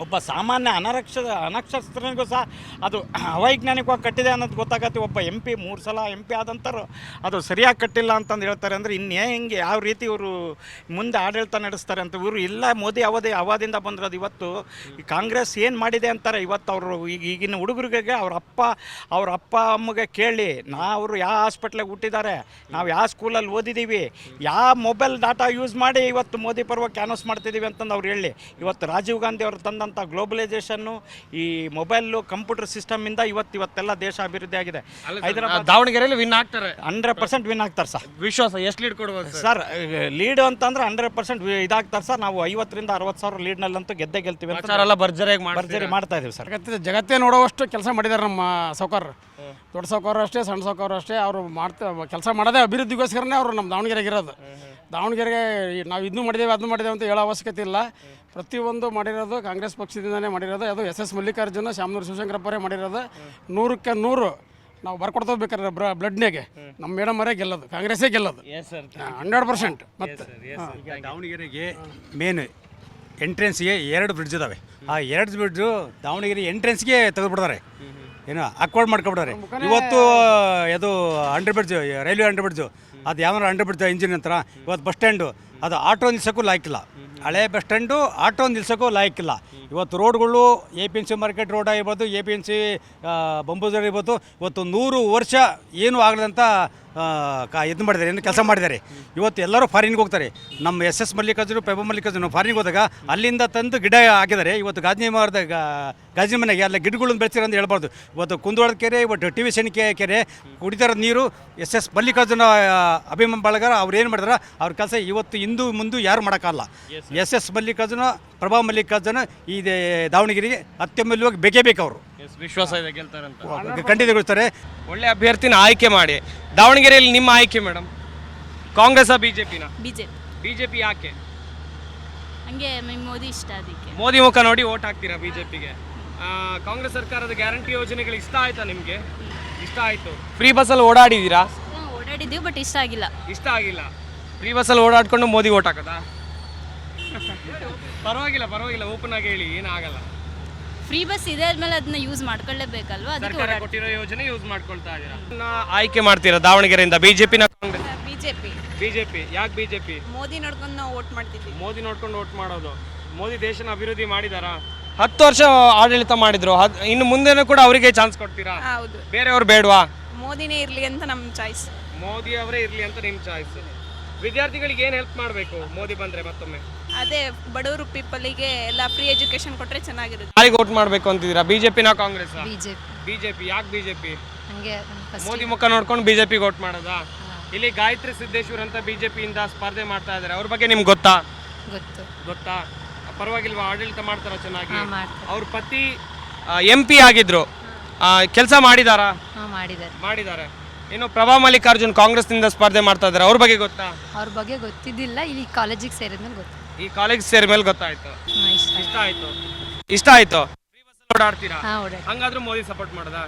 ಒಬ್ಬ ಸಾಮಾನ್ಯ ಅನರಕ್ಷ ಅನಕ್ಷರಸ್ಥನಿಗೂ ಸಹ ಅದು ಅವೈಜ್ಞಾನಿಕವಾಗಿ ಕಟ್ಟಿದೆ ಅನ್ನೋದು ಗೊತ್ತಾಗತ್ತೆ. ಒಬ್ಬ ಎಂ ಪಿ ಮೂರು ಸಲ ಎಂ ಪಿ ಆದಂಥರು ಅದು ಸರಿಯಾಗಿ ಕಟ್ಟಿಲ್ಲ ಅಂತಂದು ಹೇಳ್ತಾರೆ. ಅಂದರೆ ಇನ್ನೇ ಹೆಂಗೆ ಯಾವ ರೀತಿ ಇವರು ಮುಂದೆ ಆಡಳಿತ ನಡೆಸ್ತಾರೆ ಅಂತ ಇವರು ಇಲ್ಲ, ಮೋದಿ ಅವಧಿ ಅವಧಿಯಿಂದ ಬಂದಿರೋದು ಇವತ್ತು. ಕಾಂಗ್ರೆಸ್ ಏನು ಮಾಡಿದೆ ಅಂತಾರೆ ಇವತ್ತು ಅವರು ಈಗ ಈಗಿನ ಹುಡುಗರಿಗೆ ಅವ್ರ ಅಪ್ಪ ಅವ್ರ ಅಪ್ಪ ಅಮ್ಮಗೆ ಕೇಳಿ ಅವರು ಯಾವ ಹಾಸ್ಪಿಟ್ಲಿಗೆ ಹುಟ್ಟಿದ್ದಾರೆ, ನಾವು ಯಾವ ಸ್ಕೂಲಲ್ಲಿ ಓದಿದ್ದೀವಿ ಯಾವ ಮೊಬೈಲ್ ಡಾಟಾ ಯೂಸ್ ಮಾಡಿ ಇವತ್ತು ಮೋದಿ ಪರ್ವಕ್ಕೆ ಅನೌನ್ಸ್ ಮಾಡ್ತಿದ್ದೀವಿ ಅಂತಂದು ಅವ್ರು ಹೇಳಿ. ಇವತ್ತು ರಾಜೀವ್ ಗಾಂಧಿ ಅವರು ತಂದಂಥ ಗ್ಲೋಬಲೈಸೇಷನ್ನು ಈ ಮೊಬೈಲು ಕಂಪ್ಯೂಟರ್ ಸಿಸ್ಟಮಿಂದ ಇವತ್ತು ಇವತ್ತೆಲ್ಲ ದೇಶ ಅಭಿವೃದ್ಧಿ ಆಗಿದೆ. ಹೈದರಾಬಾದ್ ದಾವಣಗೆರೆಯಲ್ಲಿ ವಿನ್ ಆಗ್ತಾರೆ. ಹಂಡ್ರೆಡ್ ಪರ್ಸೆಂಟ್ ವಿನ್ ಆಗ್ತಾರೆ ಸರ್. ವಿಶ್ವಾಸ ಎಷ್ಟು ಲೀಡ್ ಕೊಡ್ಬೋದು ಸರ್? ಲೀಡ್ ಅಂತಂದ್ರೆ ಹಂಡ್ರೆಡ್ ಪರ್ಸೆಂಟ್ ಇದಾಗ್ತಾರೆ ಸರ್. ನಾವು ಐವತ್ತರಿಂದ ಅರವತ್ತು ಸಾವಿರ ಲೀಡ್ನಲ್ಲಂತೂ ಗೆದ್ದೇ ಗೆಲ್ತೀವಿ ಅಂತ ಎಲ್ಲ ಭರ್ಜರಿಯಾಗಿ ಭರ್ಜರಿ ಮಾಡ್ತಾ ಇದೀವಿ ಸರ್. ಜಗತ್ತೇ ಜಗತ್ತೇ ನೋಡುವಷ್ಟು ಕೆಲಸ ಮಾಡಿದ್ದಾರೆ ನಮ್ಮ ಸೌಕರ್ ದೊಡ್ಡ ಸೌಕರ್ ಅಷ್ಟೇ ಸಣ್ಣ ಸೌಕರ್ ಅಷ್ಟೇ. ಅವರು ಮಾಡ್ತಾ ಕೆಲಸ ಮಾಡೋದೇ ಅಭಿವೃದ್ಧಿಗೋಸ್ಕರನೇ ಅವರು ನಮ್ಮ ದಾವಣಗೆರೆಗೆ ಇರೋದು. ದಾವಣಗೆರೆಗೆ ನಾವು ಇದನ್ನು ಮಾಡಿದ್ದೇವೆ ಅದನ್ನು ಮಾಡಿದ್ದೇವೆ ಅಂತ ಹೇಳೋ ಅವಶ್ಯಕತೆ ಇಲ್ಲ. ಪ್ರತಿಯೊಂದು ಮಾಡಿರೋದು ಕಾಂಗ್ರೆಸ್ ಪಕ್ಷದಿಂದನೇ ಮಾಡಿರೋದು. ಅದು ಎಸ್ ಎಸ್ ಮಲ್ಲಿಕಾರ್ಜುನ ಶಾಮನೂರು ಶಿವಶಂಕರಪ್ಪರೇ ಮಾಡಿರೋದು. ನೂರಕ್ಕೆ ನೂರು ನಾವು ಬರ್ಕೊಡ್ತಾ ಬೇಕಾದ್ರೆ ಬ್ಲಡ್ನಾಗೆ ನಮ್ಮ ಮೇಡಮ್ ಅವರೇ ಗೆಲ್ಲೋದು ಕಾಂಗ್ರೆಸ್ಸೇ ಗೆಲ್ಲೋದು. ಹಂಡ್ರೆಡ್ ಪರ್ಸೆಂಟ್ ಮತ್ತೆ. ದಾವಣಗೆರೆಗೆ ಮೇನ್ ಎಂಟ್ರೆನ್ಸ್ಗೆ ಎರಡು ಬ್ರಿಡ್ಜ್ ಇದಾವೆ. ಆ ಎರಡು ಬ್ರಿಡ್ಜು ದಾವಣಗೆರೆ ಎಂಟ್ರೆನ್ಸ್ಗೆ ತೆಗೆದುಬಿಡ್ತಾರೆ ಏನು ಅಕ್ವರ್ಡ್ ಮಾಡ್ಕೊಬಿಡ್ತಾರೆ ಇವತ್ತು ಅದು under bridge railway under bridge ಅದು ಯಾವ ಅಂಡರ್ ಬ್ರಿಡ್ಜ್ ಇಂಜಿನ್ ಹತ್ರ ಇವತ್ತು ಬಸ್ ಸ್ಟ್ಯಾಂಡು, ಅದು ಆಟೋ ನಿಲ್ಸೋಕ್ಕೂ ಲಾಯ್ಕಿಲ್ಲ ಹಳೆ ಬಸ್ ಸ್ಟ್ಯಾಂಡು ಆಟೋ ನಿಲ್ಸೋಕ್ಕೂ ಲಾಯಕ್ಕಿಲ್ಲ ಇವತ್ತು ರೋಡ್ಗಳು A P N C market road ಆಗಿರ್ಬೋದು, ಎ ಪಿ ಎನ್ ಸಿ ಬಂಬೂಜರ್ ಇರ್ಬೋದು ಇವತ್ತು ನೂರು ವರ್ಷ ಏನೂ ಆಗದಂತ ಕಾ ಇದು ಮಾಡಿದ್ದಾರೆ ಏನು ಕೆಲಸ ಮಾಡಿದ್ದಾರೆ ಇವತ್ತು ಎಲ್ಲರೂ ಫಾರಿನ್ಗೆ ಹೋಗ್ತಾರೆ. ನಮ್ಮ ಎಸ್ ಎಸ್ ಮಲ್ಲಿಕಾರ್ಜುನ ಪೆಬ ಮಲ್ಲಿಕಾರ್ಜುನ ಫಾರಿನ್ಗೆ ಹೋದಾಗ ಅಲ್ಲಿಂದ ತಂದು ಗಿಡ ಹಾಕಿದ್ದಾರೆ. ಇವತ್ತು ಗಾಜಿನ ಮರದ ಗಾಜಿನ ಮನೆಗೆ ಎಲ್ಲ ಗಿಡಗಳನ್ನು ಬೆಳೆಸಿರ ಅಂತ ಹೇಳ್ಬಾರ್ದು. ಇವತ್ತು ಕುಂದವಾಡದ ಕೆರೆ ಇವತ್ತು ಟಿ ವಿ ಸೆಣಿಕೆ ಕೆರೆ ಕುಡಿತಾರ ನೀರು ಎಸ್ ಎಸ್ ಮಲ್ಲಿಕಾರ್ಜುನ ಅಭಿಮಾನ ಬಳಗಾರ ಅವ್ರು ಏನು ಮಾಡಿದ್ರೆ ಅವ್ರ ಕೆಲಸ ಇವತ್ತು ಇಂದು ಮುಂದೆ ಯಾರು ಮಾಡೋಕ್ಕಲ್ಲ ಎಸ್ ಎಸ್ ಮಲ್ಲಿಕಾರ್ಜುನ ಪ್ರಭಾ ಮಲ್ಲಿಕಾರ್ಜುನ ಈ ದಾವಣಗೆರೆಗೆ ಅತ್ಯಮೂಲ್ಯವಾಗಿ ಬೇಕೇ ಬೇಕು ಅವರು. ವಿಶ್ವಾಸ ಇದೆ ಗೆಲ್ತಾರಂತ ಖಂಡಿತಗೊಳಿಸ್ತಾರೆ ಒಳ್ಳೆ ಅಭ್ಯರ್ಥಿನ ಆಯ್ಕೆ ಮಾಡಿ. ದಾವಣಗೆರೆಯಲ್ಲಿ ನಿಮ್ಮ ಆಯ್ಕೆ ಮೇಡಮ್ ಕಾಂಗ್ರೆಸ್ ಬಿಜೆಪಿನ? ಬಿಜೆಪಿ. ಬಿಜೆಪಿ ಯಾಕೆ? ಹಂಗೆ ಮೋದಿ ಇಷ್ಟ ಅದಕ್ಕೆ. ಮೋದಿ ಮುಖ ನೋಡಿ ಓಟ್ ಹಾಕ್ತೀರಾ ಬಿಜೆಪಿಗೆ? ಕಾಂಗ್ರೆಸ್ ಸರ್ಕಾರದ ಗ್ಯಾರಂಟಿ ಯೋಜನೆಗಳು ಇಷ್ಟ ಆಯ್ತಾ ನಿಮಗೆ? ಇಷ್ಟ ಆಯ್ತು. ಫ್ರೀ ಬಸ್ಸಲ್ಲಿ ಓಡಾಡಿದ್ದೀರಾ? ಓಡಾಡಿದ್ದೀವಿ ಬಟ್ ಇಷ್ಟ ಆಗಿಲ್ಲ. ಇಷ್ಟ ಆಗಿಲ್ಲ. ಫ್ರೀ ಬಸ್ಸಲ್ಲಿ ಓಡಾಡ್ಕೊಂಡು ಮೋದಿ ಓಟ್ ಹಾಕೋದಾ? ಪರವಾಗಿಲ್ಲ ಪರವಾಗಿಲ್ಲ ಓಪನ್ ಆಗಿ ಹೇಳಿ ಏನಾಗಲ್ಲ. ಫ್ರೀ ಬಸ್ ಇದೆ ಆದ್ಮೇಲೆ ಅದನ್ನ ಯೂಸ್ ಮಾಡ್ಕೊಳ್ಳೇಬೇಕಲ್ವಾ? ಅದಕ್ಕೆ ಸರ್ಕಾರ ಕೊಟ್ಟಿರೋ ಯೋಜನೆ ಯೂಸ್ ಮಾಡ್ಕೊಳ್ತಾ ಇದೀರಾ ಇನ್ನ ಆಯ್ಕೆ ಮಾಡ್ತೀರಾ ದಾವಣಗೆರೆಯಿಂದ? ಬಿಜೆಪಿನ ಕಾಂಗ್ರೆಸ್ ಬಿಜೆಪಿ ಬಿಜೆಪಿ ಯಾಕೆ ಬಿಜೆಪಿ ಮೋದಿ ನೋಡ್ಕೊಂಡು ನಾವು ವೋಟ್ ಮಾಡ್ತಿದ್ವಿ ಮೋದಿ ನೋಡ್ಕೊಂಡು ವೋಟ್ ಮಾಡೋದು. ಮೋದಿ ದೇಶನ ಅಭಿವೃದ್ಧಿ ಮಾಡಿದಾರಾ? ಹತ್ತು ವರ್ಷ ಆಡಳಿತ ಮಾಡಿದ್ರು. ಹದ್ ಇನ್ನು ಮುಂದೆನೂ ಕೂಡ ಅವರಿಗೆ ಚಾನ್ಸ್ ಕೊಡ್ತೀರಾ? ಹೌದು. ಬೇರೆಯವ್ರು ಬೇಡವಾ? ಮೋದಿನೇ ಇರಲಿ ಅಂತ ನಮ್ಮ ಚಾಯ್ಸ್ ಮೋದಿ ಅವರೇ ಇರ್ಲಿ ಅಂತ ನಿಮ್ ಚಾಯ್ಸ್ ವಿದ್ಯಾರ್ಥಿಗಳಿಗೆ ಏನ್ ಹೆಲ್ಪ್ ಮಾಡಬೇಕು? ಮೋದಿ ಬಂದ್ರೆ ಮತ್ತೊಮ್ಮೆ. ಅದೇ ಬಡವರು ಪೀಪಲಿಗೆ ಎಲ್ಲ ಫ್ರೀ ಎಜುಕೇಶನ್ ಕೊಟ್ಟರೆ ಚೆನ್ನಾಗಿರುತ್ತೆ. ಯಾರಿಗೆ ವೋಟ್ ಮಾಡ್ಬೇಕು ಅಂತಿದ್ದೀರಾ? ಬಿಜೆಪಿನ ಕಾಂಗ್ರೆಸ್ ಬಿಜೆಪಿ ಬಿಜೆಪಿ ಯಾಕೆ ಬಿಜೆಪಿ ಹಂಗೆ ಮೋದಿ ಮುಖ ನೋಡ್ಕೊಂಡು ಬಿಜೆಪಿಗೆ ವೋಟ್ ಮಾಡೋದಾ? ಇಲ್ಲಿ ಗಾಯತ್ರಿ ಸಿದ್ದೇಶ್ವರ್ ಅಂತ ಬಿಜೆಪಿಯಿಂದ ಸ್ಪರ್ಧೆ ಮಾಡ್ತಾ ಇದ್ದಾರೆ. ಅವ್ರ ಬಗ್ಗೆ ನಿಮ್ಗೆ ಗೊತ್ತಾ? ಗೊತ್ತು. ಗೊತ್ತಾ? ಪರವಾಗಿಲ್ವಾ ಆಡಳಿತ ಮಾಡ್ತಾರ ಚೆನ್ನಾಗಿ? ಮಾಡ್ತಾರೆ. ಅವ್ರ ಪತಿ ಎಂ ಪಿ ಆಗಿದ್ರು. ಕೆಲಸ ಮಾಡಿದಾರಾ? ಹಾ ಮಾಡಿದ್ದಾರೆ. ಮಾಡಿದ್ದಾರೆ. ಇನ್ನು ಪ್ರಭಾ ಮಲ್ಲಿಕಾರ್ಜುನ್ ಕಾಂಗ್ರೆಸ್ನಿಂದ ಸ್ಪರ್ಧೆ ಮಾಡ್ತಾ ಇದ್ದಾರೆ. ಅವ್ರ ಬಗ್ಗೆ ಗೊತ್ತಾ? ಅವ್ರ ಬಗ್ಗೆ ಗೊತ್ತಿದ್ದಿಲ್ಲ. ಇಲ್ಲಿ ಕಾಲೇಜಿಗೆ ಸೇರಿದ್ಮೇಲೆ ಗೊತ್ತು. ಈ ಕಾಲೇಜ್ ಸೇರ್ ಮೇಲೆ ಗೊತ್ತಾಯ್ತು. ಹಾಂ ಇಷ್ಟ ಇಷ್ಟ ಆಯ್ತು. ಇಷ್ಟ ಆಯ್ತು. ಓಡಾಡ್ತೀರಾ? ಹಾಂ ಓಡಾಡಿ ಹಂಗಾದ್ರೂ ಮೋದಿ ಸಪೋರ್ಟ್ ಮಾಡದಾ?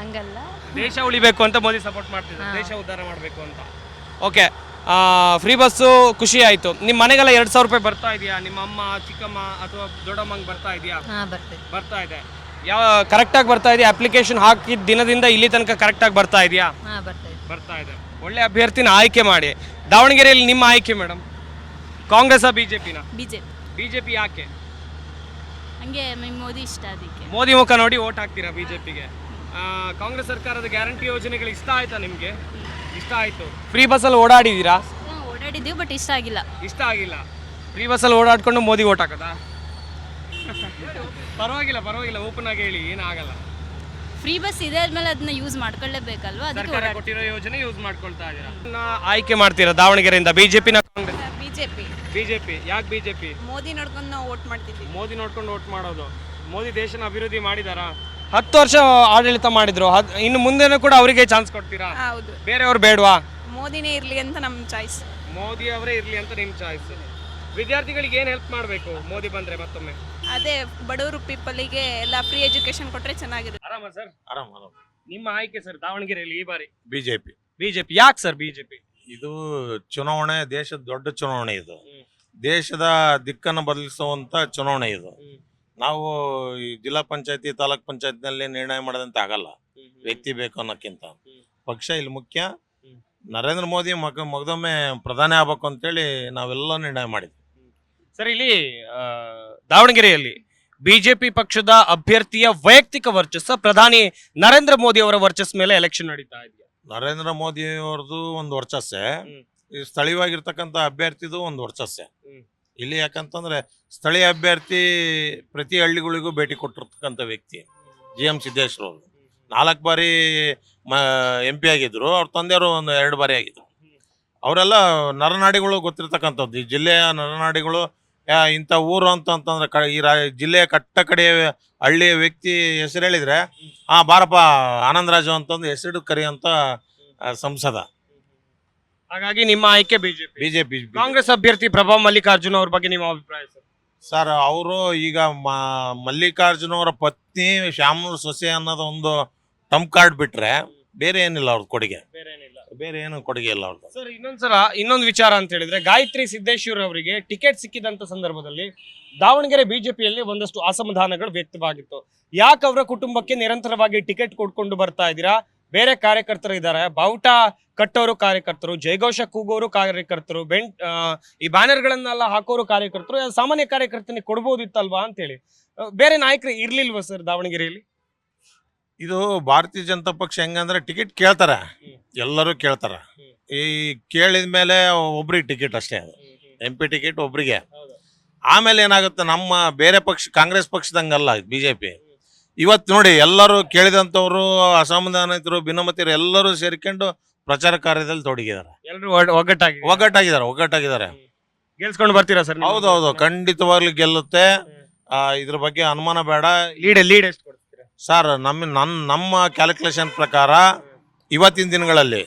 ಹಂಗಲ್ಲ. ದೇಶ ಉಳಿಬೇಕು ಅಂತ ಮೋದಿ ಸಪೋರ್ಟ್ ಮಾಡ್ತಿದ್ರು ದೇಶ ಉದ್ಧಾರ ಮಾಡಬೇಕು ಅಂತ. ಓಕೆ ಫ್ರೀ ಬಸ್ಸು ಖುಷಿ ಆಯ್ತು. ನಿಮ್ಮ ಮನೆಗೆಲ್ಲ ಎರಡು ಸಾವಿರ ರೂಪಾಯಿ ಬರ್ತಾ ಇದೆಯಾ? ನಿಮ್ಮ ಅಮ್ಮ ಚಿಕ್ಕಮ್ಮ ಅಥವಾ ದೊಡ್ಡಮ್ಮಂಗೆ ಬರ್ತಾ ಇದೆಯಾ? ಹಾಂ ಬರ್ತಾ ಇದೆ. ಯಾವ ಕರೆಕ್ಟಾಗಿ ಬರ್ತಾ ಇದೆಯಾ? ಅಪ್ಲಿಕೇಶನ್ ಹಾಕಿದ ದಿನದಿಂದ ಇಲ್ಲಿ ತನಕ ಕರೆಕ್ಟಾಗಿ ಬರ್ತಾ ಇದೆಯಾ? ಹಾಂ ಬರ್ತದೆ ಬರ್ತಾ ಇದೆ. ಒಳ್ಳೆ ಅಭ್ಯರ್ಥಿನ ಆಯ್ಕೆ ಮಾಡಿ. ದಾವಣಗೆರೆಯಲ್ಲಿ ನಿಮ್ಮ ಆಯ್ಕೆ ಮೇಡಮ್ ಕಾಂಗ್ರೆಸ್ ಬಿಜೆಪಿನ? ಬಿಜೆಪಿ. ಬಿಜೆಪಿ ಯಾಕೆ? ಹಂಗೆ ಮೋದಿ ಇಷ್ಟ ಅದಕ್ಕೆ. ಮೋದಿ ಮುಖ ನೋಡಿ ಓಟ್ ಹಾಕ್ತೀರಾ ಬಿಜೆಪಿಗೆ? ಕಾಂಗ್ರೆಸ್ ಸರ್ಕಾರದ ಗ್ಯಾರಂಟಿ ಯೋಜನೆಗಳು ಇಷ್ಟ ಆಯ್ತಾ ನಿಮಗೆ? ಇಷ್ಟ ಆಯ್ತು. ಫ್ರೀ ಬಸ್ಸಲ್ಲಿ ಓಡಾಡಿದ್ದೀರಾ? ಓಡಾಡಿದ್ದೀವಿ ಬಟ್ ಇಷ್ಟ ಆಗಿಲ್ಲ. ಇಷ್ಟ ಆಗಿಲ್ಲ. ಫ್ರೀ ಬಸ್ಸಲ್ಲಿ ಓಡಾಡ್ಕೊಂಡು ಮೋದಿ ಓಟ್ ಹಾಕದಾ? ಪರವಾಗಿಲ್ಲ ಪರವಾಗಿಲ್ಲ ಓಪನ್ ಆಗಿ ಹೇಳಿ ಏನಾಗಲ್ಲ. ಫ್ರೀ ಬಸ್ ಇದೆ ಆದ್ಮೇಲೆ ಅದನ್ನ ಯೂಸ್ ಮಾಡ್ಕೊಳ್ಳೇಬೇಕಲ್ವಾ? ಅದಕ್ಕೆ ಸರ್ಕಾರ ಕೊಟ್ಟಿರೋ ಯೋಜನೆ ಯೂಸ್ ಮಾಡ್ಕೊಳ್ತಾ ಇದ್ದೀರಾ ನಾ ಆಯ್ಕೆ ಮಾಡ್ತೀರಾ ದಾವಣಗೆರೆಯಿಂದ? ಬಿಜೆಪಿನ ಕಾಂಗ್ರೆಸ್? ಬಿಜೆಪಿ ಬಿಜೆಪಿ ಯಾಕೆ ಬಿಜೆಪಿ ಮೋದಿ ನೋಡ್ಕೊಂಡು ನಾವು ವೋಟ್ ಮಾಡ್ತಿದ್ವಿ ಮೋದಿ ನೋಡ್ಕೊಂಡು ಓಟ್ ಮಾಡೋದು. ಮೋದಿ ದೇಶನ ಅಭಿವೃದ್ಧಿ ಮಾಡಿದಾರಾ? ಹತ್ತು ವರ್ಷ ಆಡಳಿತ ಮಾಡಿದ್ರು. ಹದ್ ಇನ್ನು ಮುಂದೆನೂ ಕೂಡ ಅವರಿಗೆ ಚಾನ್ಸ್ ಕೊಡ್ತೀರಾ? ಹೌದು. ಬೇರೆಯವ್ರು ಬೇಡವಾ? ಮೋದಿನೇ ಇರ್ಲಿ ಅಂತ ನಮ್ಮ ಚಾಯ್ಸ್ ಮೋದಿ ಅವರೇ ಇರ್ಲಿ ಅಂತ ನಿಮ್ ಚಾಯ್ಸ್ ವಿದ್ಯಾರ್ಥಿಗಳಿಗೆ ಏನ್ ಹೆಲ್ಪ್ ಮಾಡಬೇಕು? ಮೋದಿ ಬಂದ್ರೆ ಮತ್ತೊಮ್ಮೆ. ಅದೇ ಬಡವರು ಪೀಪಲಿಗೆ ಎಲ್ಲ ಫ್ರೀ ಎಜುಕೇಶನ್ ಕೊಟ್ಟರೆ ಚೆನ್ನಾಗಿದೆ ಆರಾಮ ಸರ್? ಆರಾಮ ಆರಾಮ್. ನಿಮ್ಮ ಆಯ್ಕೆ ಸರ್ ದಾವಣಗೆರೆಯಲ್ಲಿ ಈ ಬಾರಿ. ಬಿಜೆಪಿ. ಬಿಜೆಪಿ ಯಾಕೆ ಸರ್ ಬಿಜೆಪಿ? ಇದು ಚುನಾವಣೆ ದೇಶದ ದೊಡ್ಡ ಚುನಾವಣೆ ಇದು. ದೇಶದ ದಿಕ್ಕನ್ನು ಬದಲಿಸುವಂತ ಚುನಾವಣೆ ಇದು. ನಾವು ಈ ಜಿಲ್ಲಾ ಪಂಚಾಯತಿ ತಾಲೂಕ್ ಪಂಚಾಯತ್ನಲ್ಲಿ ನಿರ್ಣಯ ಮಾಡದಂತ ಆಗಲ್ಲ. ವ್ಯಕ್ತಿ ಬೇಕು ಅನ್ನೋಕ್ಕಿಂತ. ಪಕ್ಷ ಇಲ್ಲಿ ಮುಖ್ಯ. ನರೇಂದ್ರ ಮೋದಿ ಮಗ ಮಗದೊಮ್ಮೆ ಪ್ರಧಾನಿ ಆಗ್ಬೇಕು ಅಂತೇಳಿ ನಾವೆಲ್ಲ ನಿರ್ಣಯ ಮಾಡಿದ್ವಿ. ಸರ್ ಇಲ್ಲಿ ಆ, ದಾವಣಗೆರೆಯಲ್ಲಿ ಬಿಜೆಪಿ ಪಕ್ಷದ ಅಭ್ಯರ್ಥಿಯ ವೈಯಕ್ತಿಕ ವರ್ಚಸ್ಸ ಪ್ರಧಾನಿ ನರೇಂದ್ರ ಮೋದಿ ಅವರ ವರ್ಚಸ್ ಮೇಲೆ ಎಲೆಕ್ಷನ್ ನಡೀತಾ ಇದೆಯಾ? ನರೇಂದ್ರ ಮೋದಿ ಅವ್ರದ್ದು ಒಂದು ವರ್ಚಸ್ಸೆ. ಹ್ಮ್. ಈ ಸ್ಥಳೀಯವಾಗಿರ್ತಕ್ಕಂಥ ಅಭ್ಯರ್ಥಿದು ಒಂದು ವರ್ಚಸ್ಸೆ. ಹ್ಮ್. ಇಲ್ಲಿ ಯಾಕಂತಂದ್ರೆ ಸ್ಥಳೀಯ ಅಭ್ಯರ್ಥಿ ಪ್ರತಿ ಹಳ್ಳಿಗಳಿಗೂ ಭೇಟಿ ಕೊಟ್ಟಿರ್ತಕ್ಕಂಥ ವ್ಯಕ್ತಿ ಜಿ ಎಂ ಸಿದ್ದೇಶ್ವರ ಅವರು. ನಾಲ್ಕು ಬಾರಿ ಮ ಎಂ ಪಿ ಆಗಿದ್ರು ಅವ್ರ ತಂದೆಯವರು ಒಂದು ಎರಡು ಬಾರಿ ಆಗಿದ್ರು. ಅವರೆಲ್ಲ ನರನಾಡಿಗಳು ಗೊತ್ತಿರ್ತಕ್ಕಂಥದ್ದು. ಈ ಜಿಲ್ಲೆಯ ನರನಾಡಿಗಳು ಇಂಥ ಊರು ಅಂತ ಅಂತಂದ್ರೆ ಕ ಈ ರಾ ಜಿಲ್ಲೆಯ ಕಟ್ಟ ಕಡೆಯ ಹಳ್ಳಿಯ ವ್ಯಕ್ತಿ ಹೆಸರು ಹೇಳಿದ್ರೆ ಆ ಬಾರಪ್ಪ ಆನಂದರಾಜು ಅಂತಂದು ಹೆಸರು ಕರೆಯುವಂಥ ಸಂಸದ. ಹಾಗಾಗಿ ನಿಮ್ಮ ಆಯ್ಕೆ ಬಿಜೆಪಿ. ಪಿ ಕಾಂಗ್ರೆಸ್ ಅಭ್ಯರ್ಥಿ ಪ್ರಭಾ ಮಲ್ಲಿಕಾರ್ಜುನ್ ಅವ್ರ ಬಗ್ಗೆ ನಿಮ್ಮ ಅಭಿಪ್ರಾಯ ಸರ್? ಸರ್ ಅವರು ಈಗ ಮಲ್ಲಿಕಾರ್ಜುನ ಅವರ ಪತ್ನಿ ಶ್ಯಾಮನೂರ್ ಸೊಸೆ ಅನ್ನೋದು ಒಂದು ಟಂಪ್ ಕಾರ್ಡ್ ಬಿಟ್ರೆ ಬೇರೆ ಏನಿಲ್ಲ ಅವ್ರದ್ದು ಕೊಡುಗೆ. ಬೇರೆ ಏನಿಲ್ಲ. ಬೇರೆ ಏನು ಕೊಡುಗೆ ಇಲ್ಲ ಅವ್ರದ್ದು ಸರ್, ಇನ್ನೊಂದ್ಸಲ, ಇನ್ನೊಂದು ವಿಚಾರ ಅಂತ ಹೇಳಿದ್ರೆ, ಗಾಯತ್ರಿ ಸಿದ್ದೇಶ್ವರ್ ಅವರಿಗೆ ಟಿಕೆಟ್ ಸಿಕ್ಕಿದಂತ ಸಂದರ್ಭದಲ್ಲಿ ದಾವಣಗೆರೆ ಬಿಜೆಪಿಯಲ್ಲಿ ಒಂದಷ್ಟು ಅಸಮಾಧಾನಗಳು ವ್ಯಕ್ತವಾಗಿತ್ತು. ಯಾಕೆ ಅವರ ಕುಟುಂಬಕ್ಕೆ ನಿರಂತರವಾಗಿ ಟಿಕೆಟ್ ಕೊಡ್ಕೊಂಡು ಬರ್ತಾ ಇದ್ದೀರಾ? ಬೇರೆ ಕಾರ್ಯಕರ್ತರು ಇದ್ದಾರೆ. ಬಾವುಟ ಕಟ್ಟೋರು ಕಾರ್ಯಕರ್ತರು, ಜಯಘೋಷ ಕೂಗೋರು ಕಾರ್ಯಕರ್ತರು, ಬೆಂಟ್ ಈ ಬ್ಯಾನರ್ಗಳನ್ನೆಲ್ಲ ಹಾಕೋರು ಕಾರ್ಯಕರ್ತರು, ಸಾಮಾನ್ಯ ಕಾರ್ಯಕರ್ತನಿಗೆ ಕೊಡ್ಬೋದಿತ್ತಲ್ವಾ ಅಂತೇಳಿ ಬೇರೆ ನಾಯಕರು ಇರ್ಲಿಲ್ವಾ ಸರ್ ದಾವಣಗೆರೆಯಲ್ಲಿ? ಇದು ಭಾರತೀಯ ಜನತಾ ಪಕ್ಷ ಹೆಂಗಂದ್ರೆ ಟಿಕೆಟ್ ಕೇಳ್ತಾರೆ. ಎಲ್ಲರೂ ಕೇಳ್ತಾರೆ. ಈ ಕೇಳಿದ ಮೇಲೆ ಒಬ್ರಿಗೆ ಟಿಕೆಟ್ ಅಷ್ಟೇ ಅದು. ಎಂ ಪಿ ಟಿಕೆಟ್ ಒಬ್ರಿಗೆ. ಆಮೇಲೆ ಏನಾಗುತ್ತೆ ನಮ್ಮ ಬೇರೆ ಪಕ್ಷ ಕಾಂಗ್ರೆಸ್ ಪಕ್ಷದಂಗಲ್ಲ ಬಿ ಜೆ ಪಿ ಇವತ್ತು ನೋಡಿ ಎಲ್ಲರೂ ಕೇಳಿದಂಥವ್ರು ಅಸಮಾಧಾನಿತರು ಭಿನ್ನಮತಿಯರು ಎಲ್ಲರೂ ಸೇರ್ಕೊಂಡು ಪ್ರಚಾರ ಕಾರ್ಯದಲ್ಲಿ ತೊಡಗಿದ್ದಾರೆ. ಎಲ್ಲರೂ ಒಗ್ಗಟ್ಟಾಗಿ ಒಗ್ಗಟ್ಟಾಗಿದ್ದಾರೆ. ಒಗ್ಗಟ್ಟಾಗಿದ್ದಾರೆ ಗೆಲ್ಸ್ಕೊಂಡು ಬರ್ತೀರಾ ಸರ್ ಹೌದೌದು ಖಂಡಿತವಾಗ್ಲೂ ಗೆಲ್ಲುತ್ತೆ. ಆ, ಇದ್ರ ಬಗ್ಗೆ ಅನುಮಾನ ಬೇಡ. ಲೀಡ್ ಲೀಡ್ ಎಷ್ಟು ಕೊಡ್ತೀರಾ? ಸರ್ ನಮ್ಮ ನನ್ನ ನಮ್ಮ ಕ್ಯಾಲ್ಕುಲೇಷನ್ ಪ್ರಕಾರ ಇವತ್ತಿನ ದಿನಗಳಲ್ಲಿ